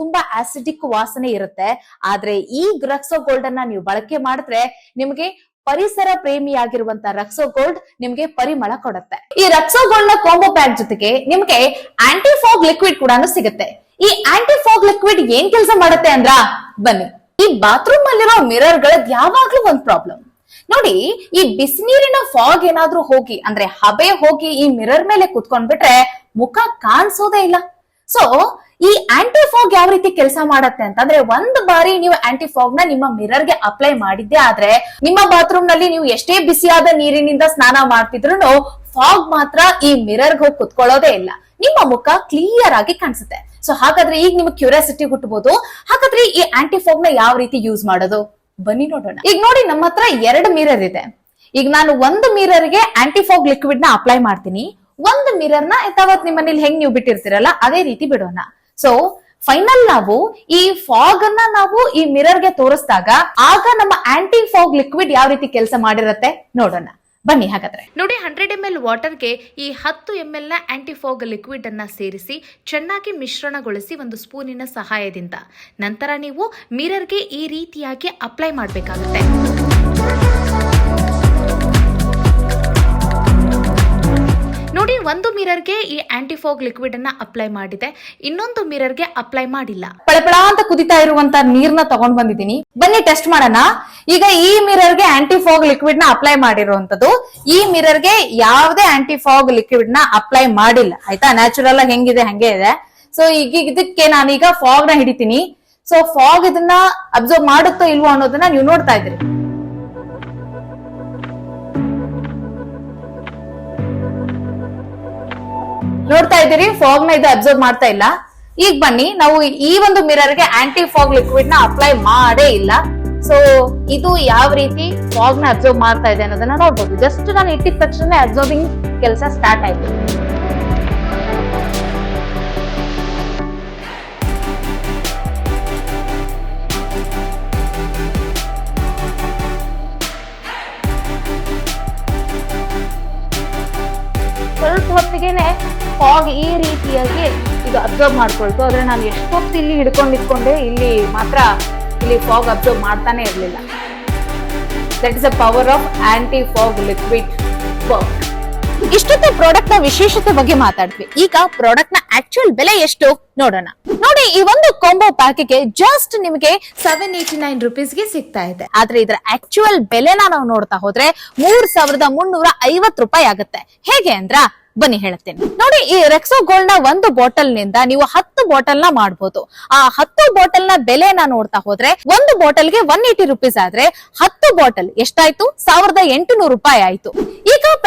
[SPEAKER 1] ತುಂಬಾ ಆಸಿಡಿಕ್ ವಾಸನೆ ಇರುತ್ತೆ. ಆದ್ರೆ ಈ ರಕ್ಸೋ ಗೋಲ್ಡ್ ಅನ್ನ ನೀವು ಬಳಕೆ ಮಾಡಿದ್ರೆ ನಿಮಗೆ ಪರಿಸರ ಪ್ರೇಮಿಯಾಗಿರುವಂತ ರಕ್ಸೋ ಗೋಲ್ಡ್ ನಿಮ್ಗೆ ಪರಿಮಳ ಕೊಡುತ್ತೆ. ಈ ರಕ್ಸೋ ಗೋಲ್ಡ್ನ ಕೋಂಬೋ ಪ್ಯಾಕ್ ಜೊತೆಗೆ ನಿಮ್ಗೆ ಆಂಟಿಫಾಗ್ ಲಿಕ್ವಿಡ್ ಕೂಡ ಸಿಗುತ್ತೆ. ಈ ಆಂಟಿಫಾಗ್ ಲಿಕ್ವಿಡ್ ಏನ್ ಕೆಲಸ ಮಾಡುತ್ತೆ ಅಂದ್ರ ಬನ್ನಿ. ಈ ಬಾತ್ರೂಮ್ ಅಲ್ಲಿರೋ ಮಿರರ್ ಗಳದ್ ಯಾವಾಗ್ಲೂ ಒಂದ್ ಪ್ರಾಬ್ಲಮ್ ನೋಡಿ, ಈ ಬಿಸಿನೀರಿನ ಫಾಗ್ ಏನಾದ್ರೂ ಹೋಗಿ, ಅಂದ್ರೆ ಹಬೆ ಹೋಗಿ ಈ ಮಿರರ್ ಮೇಲೆ ಕುತ್ಕೊಂಡ್ಬಿಟ್ರೆ ಮುಖ ಕಾಣಿಸೋದೇ ಇಲ್ಲ. ಸೊ ಈ ಆಂಟಿ ಫಾಗ್ ಯಾವ ರೀತಿ ಕೆಲಸ ಮಾಡತ್ತೆ ಅಂತಂದ್ರೆ ಒಂದ್ ಬಾರಿ ನೀವು ಆಂಟಿ ಫಾಗ್ನ ನಿಮ್ಮ ಮಿರರ್ಗೆ ಅಪ್ಲೈ ಮಾಡಿದ್ದೆ ಆದ್ರೆ ನಿಮ್ಮ ಬಾತ್ರೂಮ್ನಲ್ಲಿ ನೀವು ಎಷ್ಟೇ ಬಿಸಿಯಾದ ನೀರಿನಿಂದ ಸ್ನಾನ ಮಾಡ್ತಿದ್ರು ಫಾಗ್ ಮಾತ್ರ ಈ ಮಿರರ್ ಹೋಗಿ ಕುತ್ಕೊಳ್ಳೋದೇ ಇಲ್ಲ. ನಿಮ್ಮ ಮುಖ ಕ್ಲಿಯರ್ ಆಗಿ ಕಾಣಿಸುತ್ತೆ. ಸೊ ಹಾಗಾದ್ರೆ ಈಗ ನಿಮ್ಗೆ ಕ್ಯೂರಿಯಾಸಿಟಿ ಹುಟ್ಟಬಹುದು ಹಾಗಾದ್ರೆ ಈ ಆಂಟಿ ಆಂಟಿಫಾಗ್ನ ಯಾವ ರೀತಿ ಯೂಸ್ ಮಾಡೋದು? ಬನ್ನಿ ನೋಡೋಣ. ಈಗ ನೋಡಿ, ನಮ್ಮ ಹತ್ರ ಎರಡು ಮಿರರ್ ಇದೆ. ಈಗ ನಾನು ಒಂದು ಮಿರರ್ಗೆ ಆಂಟಿಫಾಗ್ ಲಿಕ್ವಿಡ್ನ ಅಪ್ಲೈ ಮಾಡ್ತೀನಿ. ಒಂದು ಮಿರರ್ನ ಯಾವತ್ ನಿಮ್ಮ ಮನೇಲಿ ಹೆಂಗ್ ನೀವು ಬಿಟ್ಟಿರ್ತೀರಲ್ಲ, ಅದೇ ರೀತಿ ಬಿಡೋಣ. ಸೊ ಫೈನಲ್ ನಾವು ಈ ಫಾಗ್ ಅನ್ನ ನಾವು ಈ ಮಿರರ್ಗೆ ತೋರಿಸಿದಾಗ ಆಗ ನಮ್ಮ ಆಂಟಿ ಫಾಗ್ ಲಿಕ್ವಿಡ್ ಯಾವ ರೀತಿ ಕೆಲಸ ಮಾಡಿರತ್ತೆ? ನೋಡೋಣ. ಬನ್ನಿ, ಹಾಗಾದ್ರೆ.
[SPEAKER 2] ನೋಡಿ ಹಂಡ್ರೆಡ್ ಎಂ ಎಲ್ ವಾಟರ್ಗೆ ಈ ಹತ್ತು ಎಂ ನ ಆಂಟಿಫಾಗ್ ಲಿಕ್ವಿಡ್ ಅನ್ನ ಸೇರಿಸಿ ಚೆನ್ನಾಗಿ ಮಿಶ್ರಣಗೊಳಿಸಿ ಒಂದು ಸ್ಪೂನಿನ ಸಹಾಯದಿಂದ. ನಂತರ ನೀವು ಮಿರರ್ಗೆ ಈ ರೀತಿಯಾಗಿ ಅಪ್ಲೈ ಮಾಡಬೇಕಾಗುತ್ತೆ. ನೋಡಿ, ಒಂದು ಮಿರರ್ಗೆ ಈ ಆಂಟಿಫೋಗ್ ಲಿಕ್ವಿಡ್ ಅನ್ನ ಅಪ್ಲೈ ಮಾಡಿದೆ. ಇನ್ನೊಂದು ಮಿರರ್ಗೆ ಅಪ್ಲೈ ಮಾಡಿಲ್ಲ.
[SPEAKER 1] ಪಳಪಳ ಅಂತ ಕುದಿತಾ ಇರುವಂತ ನೀರ್ನ ತಗೊಂಡ್ ಬಂದಿದ್ದೀನಿ. ಬನ್ನಿ ಟೆಸ್ಟ್ ಮಾಡೋಣ. ಈಗ ಈ ಮಿರರ್ಗೆ ಆಂಟಿಫಾಗ್ ಲಿಕ್ವಿಡ್ನ ಅಪ್ಲೈ ಮಾಡಿರುವಂತದ್ದು ಈ ಮಿರರ್ಗೆ ಯಾವುದೇ ಆಂಟಿಫಾಗ್ ಲಿಕ್ವಿಡ್ನ ಅಪ್ಲೈ ಮಾಡಿಲ್ಲ. ಆಯ್ತಾ? ನ್ಯಾಚುರಲ್ ಆಗಿ ಹೆಂಗಿದೆ, ಹಂಗೆ ಇದೆ. ಸೊ ಈಗ ಇದಕ್ಕೆ ನಾನೀಗ ಫಾಗ್ನ ಹಿಡಿತೀನಿ. ಸೊ ಫಾಗ್ ಇದನ್ನ ಅಬ್ಸರ್ವ್ ಮಾಡುತ್ತೋ ಇಲ್ವೋ ಅನ್ನೋದನ್ನ ನೀವು ನೋಡ್ತಾ ಇದ್ರಿ ನೋಡ್ತಾ ಇದ್ದೀರಿ ಫಾಗ್ನ ಇದು ಅಬ್ಸರ್ವ್ ಮಾಡ್ತಾ ಇಲ್ಲ. ಈಗ ಬನ್ನಿ, ನಾವು ಈ ಒಂದು ಮಿರರ್ಗೆ ಆಂಟಿ ಫಾಗ್ ಲಿಕ್ವಿಡ್ನ ಅಪ್ಲೈ ಮಾಡೇ ಇಲ್ಲ. ಸೊ ಇದು ಯಾವ ರೀತಿ ಫಾಗ್ನ ಅಬ್ಸರ್ವ್ ಮಾಡ್ತಾ ಇದೆ ಅನ್ನೋದನ್ನ ನೋಡ್ಬೋದು. ಜಸ್ಟ್ ನಾನು ಇಟ್ಟಿದ ತಕ್ಷಣ ಅಬ್ಸರ್ವಿಂಗ್ ಕೆಲಸ ಸ್ಟಾರ್ಟ್ ಆಯ್ತು. ಸ್ವಲ್ಪ ಹೊತ್ತಿಗೆನೆ ಫಾಗ್ ಈ ರೀತಿಯಾಗಿ ಇದು ಅಬ್ಸರ್ವ್ ಮಾಡ್ಕೊಳ್ತು. ಆದ್ರೆ ನಾನು ಎಷ್ಟೊತ್ತು ಇಲ್ಲಿ ಹಿಡ್ಕೊಂಡು ನಿಂತ್ಕೊಂಡೆ, ಇಲ್ಲಿ ಮಾತ್ರ ಇಲ್ಲಿ ಫಾಗ್ ಅಬ್ಸರ್ವ್ ಮಾಡ್ತಾನೆ ಇರಲಿಲ್ಲ. That is a power of anti fog liquid ಇಷ್ಟೊತ್ತು ಪ್ರಾಡಕ್ಟ್ನ ವಿಶೇಷತೆ ಬಗ್ಗೆ ಮಾತಾಡ್ತೀವಿ ಈಗ ಪ್ರಾಡಕ್ಟ್ನ ಆಕ್ಚುಯಲ್ ಬೆಲೆ ಎಷ್ಟು ನೋಡೋಣ. ನೋಡಿ, ಈ ಒಂದು ಕಾಂಬೋ ಪ್ಯಾಕಿಗೆ ಜಸ್ಟ್ ನಿಮಗೆ
[SPEAKER 2] ಸೆವೆನ್ ಏಟಿ ನೈನ್ ರುಪೀಸ್ಗೆ ಸಿಗ್ತಾ ಇದೆ.
[SPEAKER 1] ಆದ್ರೆ ಇದರ ಆಕ್ಚುಯಲ್ ಬೆಲೆನ ನಾವು ನೋಡ್ತಾ ಹೋದ್ರೆ ಮೂರ್ ಸಾವಿರದ ಮುನ್ನೂರ ಐವತ್ ರೂಪಾಯಿ ಆಗುತ್ತೆ. ಹೇಗೆ ಅಂದ್ರ ಬನ್ನಿ ಹೇಳ್ತೇನೆ ನೋಡಿ, ಈ ರೆಕ್ಸೋ ಗೋಲ್ಡ್ನ ಒಂದು ಬಾಟಲ್ನಿಂದ ನೀವು ಹತ್ತು ಬಾಟಲ್ನ ಮಾಡಬಹುದು ಆ ಹತ್ತು ಬಾಟಲ್ನ ಬೆಲೆನ ನೋಡ್ತಾ ಹೋದ್ರೆ, ಒಂದು ಬಾಟಲ್ಗೆ ಒನ್ ಏಟಿ ರುಪೀಸ್ ಆದ್ರೆ ಹತ್ತು ಬಾಟಲ್ ಎಷ್ಟಾಯ್ತು? ಸಾವಿರದ ಎಂಟುನೂರು ರೂಪಾಯಿ ಆಯ್ತು.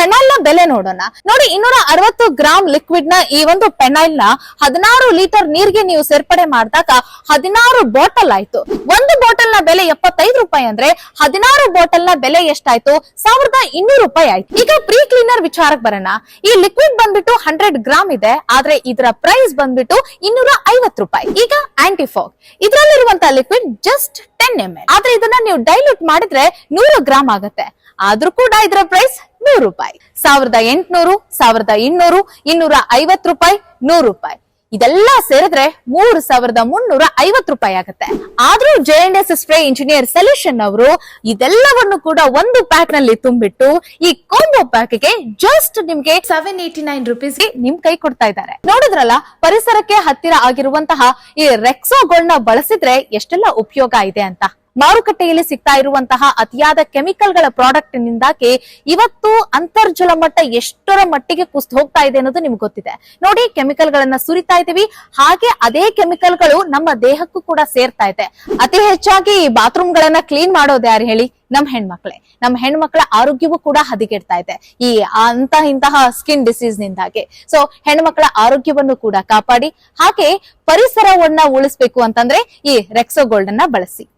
[SPEAKER 1] ಪೆನೈಲ್ನ ಬೆಲೆ ನೋಡೋಣ. ನೋಡಿ ಇನ್ನೂರ ಅರವತ್ತು ಗ್ರಾಮ್ ಲಿಕ್ವಿಡ್ನ ಈ ಒಂದು ಪೆನೈಲ್ನ ಹದಿನಾರು ಲೀಟರ್ ನೀರ್ಗೆ ನೀವು ಸೇರ್ಪಡೆ ಮಾಡಿದಾಗ ಹದಿನಾರು ಬಾಟಲ್ ಆಯ್ತು. ಒಂದು ಬಾಟಲ್ನ ಬೆಲೆ ಎಪ್ಪತ್ತೈದು ರೂಪಾಯಿ ಅಂದ್ರೆ ಹದಿನಾರು ಬಾಟಲ್ನ ಬೆಲೆ ಎಷ್ಟಾಯ್ತು? ಸಾವಿರದ ಇನ್ನೂರು ರೂಪಾಯಿ ಆಯ್ತು. ಈಗ ಪ್ರೀ ಕ್ಲೀನರ್ ವಿಚಾರಕ್ಕೆ ಬರೋಣ. ಈ ಲಿಕ್ವಿಡ್ ಬಂದ್ಬಿಟ್ಟು ಹಂಡ್ರೆಡ್ ಗ್ರಾಮ್ ಇದೆ, ಆದ್ರೆ ಇದರ ಪ್ರೈಸ್ ಬಂದ್ಬಿಟ್ಟು ಇನ್ನೂರ ಐವತ್ತು ರೂಪಾಯಿ. ಈಗ antifog ಇದರಲ್ಲಿರುವಂತಹ liquid just ten M L ಆದ್ರೆ ಇದನ್ನ ನೀವು ಡೈಲ್ಯೂಟ್ ಮಾಡಿದ್ರೆ ನೂರು ಗ್ರಾಮ್ ಆಗುತ್ತೆ. ಆದ್ರೂ ಕೂಡ ಇದರ ಪ್ರೈಸ್ ನೂರು ರೂಪಾಯಿ. ಸಾವಿರದ ಎಂಟುನೂರು, ಸಾವಿರದ ಇನ್ನೂರು, ಇನ್ನೂರ ಐವತ್ತು ರೂಪಾಯಿ, ನೂರು ರೂಪಾಯಿ. ಇದೆಲ್ಲ ಸೇರಿದ್ರೆ ಮೂರು ಸಾವಿರದ ಮುನ್ನೂರ ಐವತ್ತು ರೂಪಾಯಿ ಆಗುತ್ತೆ. ಆದ್ರೂ J N S spray engineer solution ಅವರು ಇದೆಲ್ಲವನ್ನು ಕೂಡ ಒಂದು ಪ್ಯಾಕ್ನಲ್ಲಿ ತುಂಬಿಟ್ಟು ಈ ಕಾಂಬೋ ಪ್ಯಾಕ್ಗೆ ಜಸ್ಟ್ ನಿಮ್ಗೆ
[SPEAKER 2] ಸೆವೆನ್ ಏಟಿ ನೈನ್ ರುಪೀಸ್
[SPEAKER 1] ನಿಮ್ ಕೈ ಕೊಡ್ತಾ ಇದ್ದಾರೆ. ನೋಡಿದ್ರಲ್ಲ, ಪರಿಸರಕ್ಕೆ ಹತ್ತಿರ ಆಗಿರುವಂತಹ ಈ ರೆಕ್ಸೋಗಳನ್ನ ಬಳಸಿದ್ರೆ ಎಷ್ಟೆಲ್ಲ ಉಪಯೋಗ ಇದೆ ಅಂತ? ಮಾರುಕಟ್ಟೆಯಲ್ಲಿ ಸಿಗ್ತಾ ಇರುವಂತಹ ಅತಿಯಾದ ಕೆಮಿಕಲ್ಗಳ ಪ್ರಾಡಕ್ಟ್ ನಿಂದಾಗಿ ಇವತ್ತು ಅಂತರ್ಜಲ ಮಟ್ಟ ಎಷ್ಟರ ಮಟ್ಟಿಗೆ ಕುಸ್ತು ಹೋಗ್ತಾ ಇದೆ ಅನ್ನೋದು ನಿಮ್ಗೆ ಗೊತ್ತಿದೆ. ನೋಡಿ ಕೆಮಿಕಲ್ ಗಳನ್ನ ಸುರಿತಾ ಇದೀವಿ ಹಾಗೆ ಅದೇ ಕೆಮಿಕಲ್ಗಳು ನಮ್ಮ ದೇಹಕ್ಕೂ ಕೂಡ ಸೇರ್ತಾ ಇದೆ. ಅತಿ ಹೆಚ್ಚಾಗಿ ಬಾತ್ರೂಮ್ ಗಳನ್ನ ಕ್ಲೀನ್ ಮಾಡೋದು ಯಾರು ಹೇಳಿ? ನಮ್ಮ ಹೆಣ್ಮಕ್ಳೆ. ನಮ್ಮ ಹೆಣ್ಮಕ್ಳ ಆರೋಗ್ಯವೂ ಕೂಡ ಹದಿಗೆಡ್ತಾ ಇದೆ. ಈ ಅಂತ ಇಂತಹ ಸ್ಕಿನ್ ಡಿಸೀಸ್ ನಿಂದಾಗಿ ಸೊ, ಹೆಣ್ಮಕ್ಳ ಆರೋಗ್ಯವನ್ನು ಕೂಡ ಕಾಪಾಡಿ. ಹಾಗೆ ಪರಿಸರವನ್ನ ಉಳಿಸ್ಬೇಕು ಅಂತಂದ್ರೆ ಈ ರೆಕ್ಸೋ ಗೋಲ್ಡ್ ಅನ್ನ ಬಳಸಿ.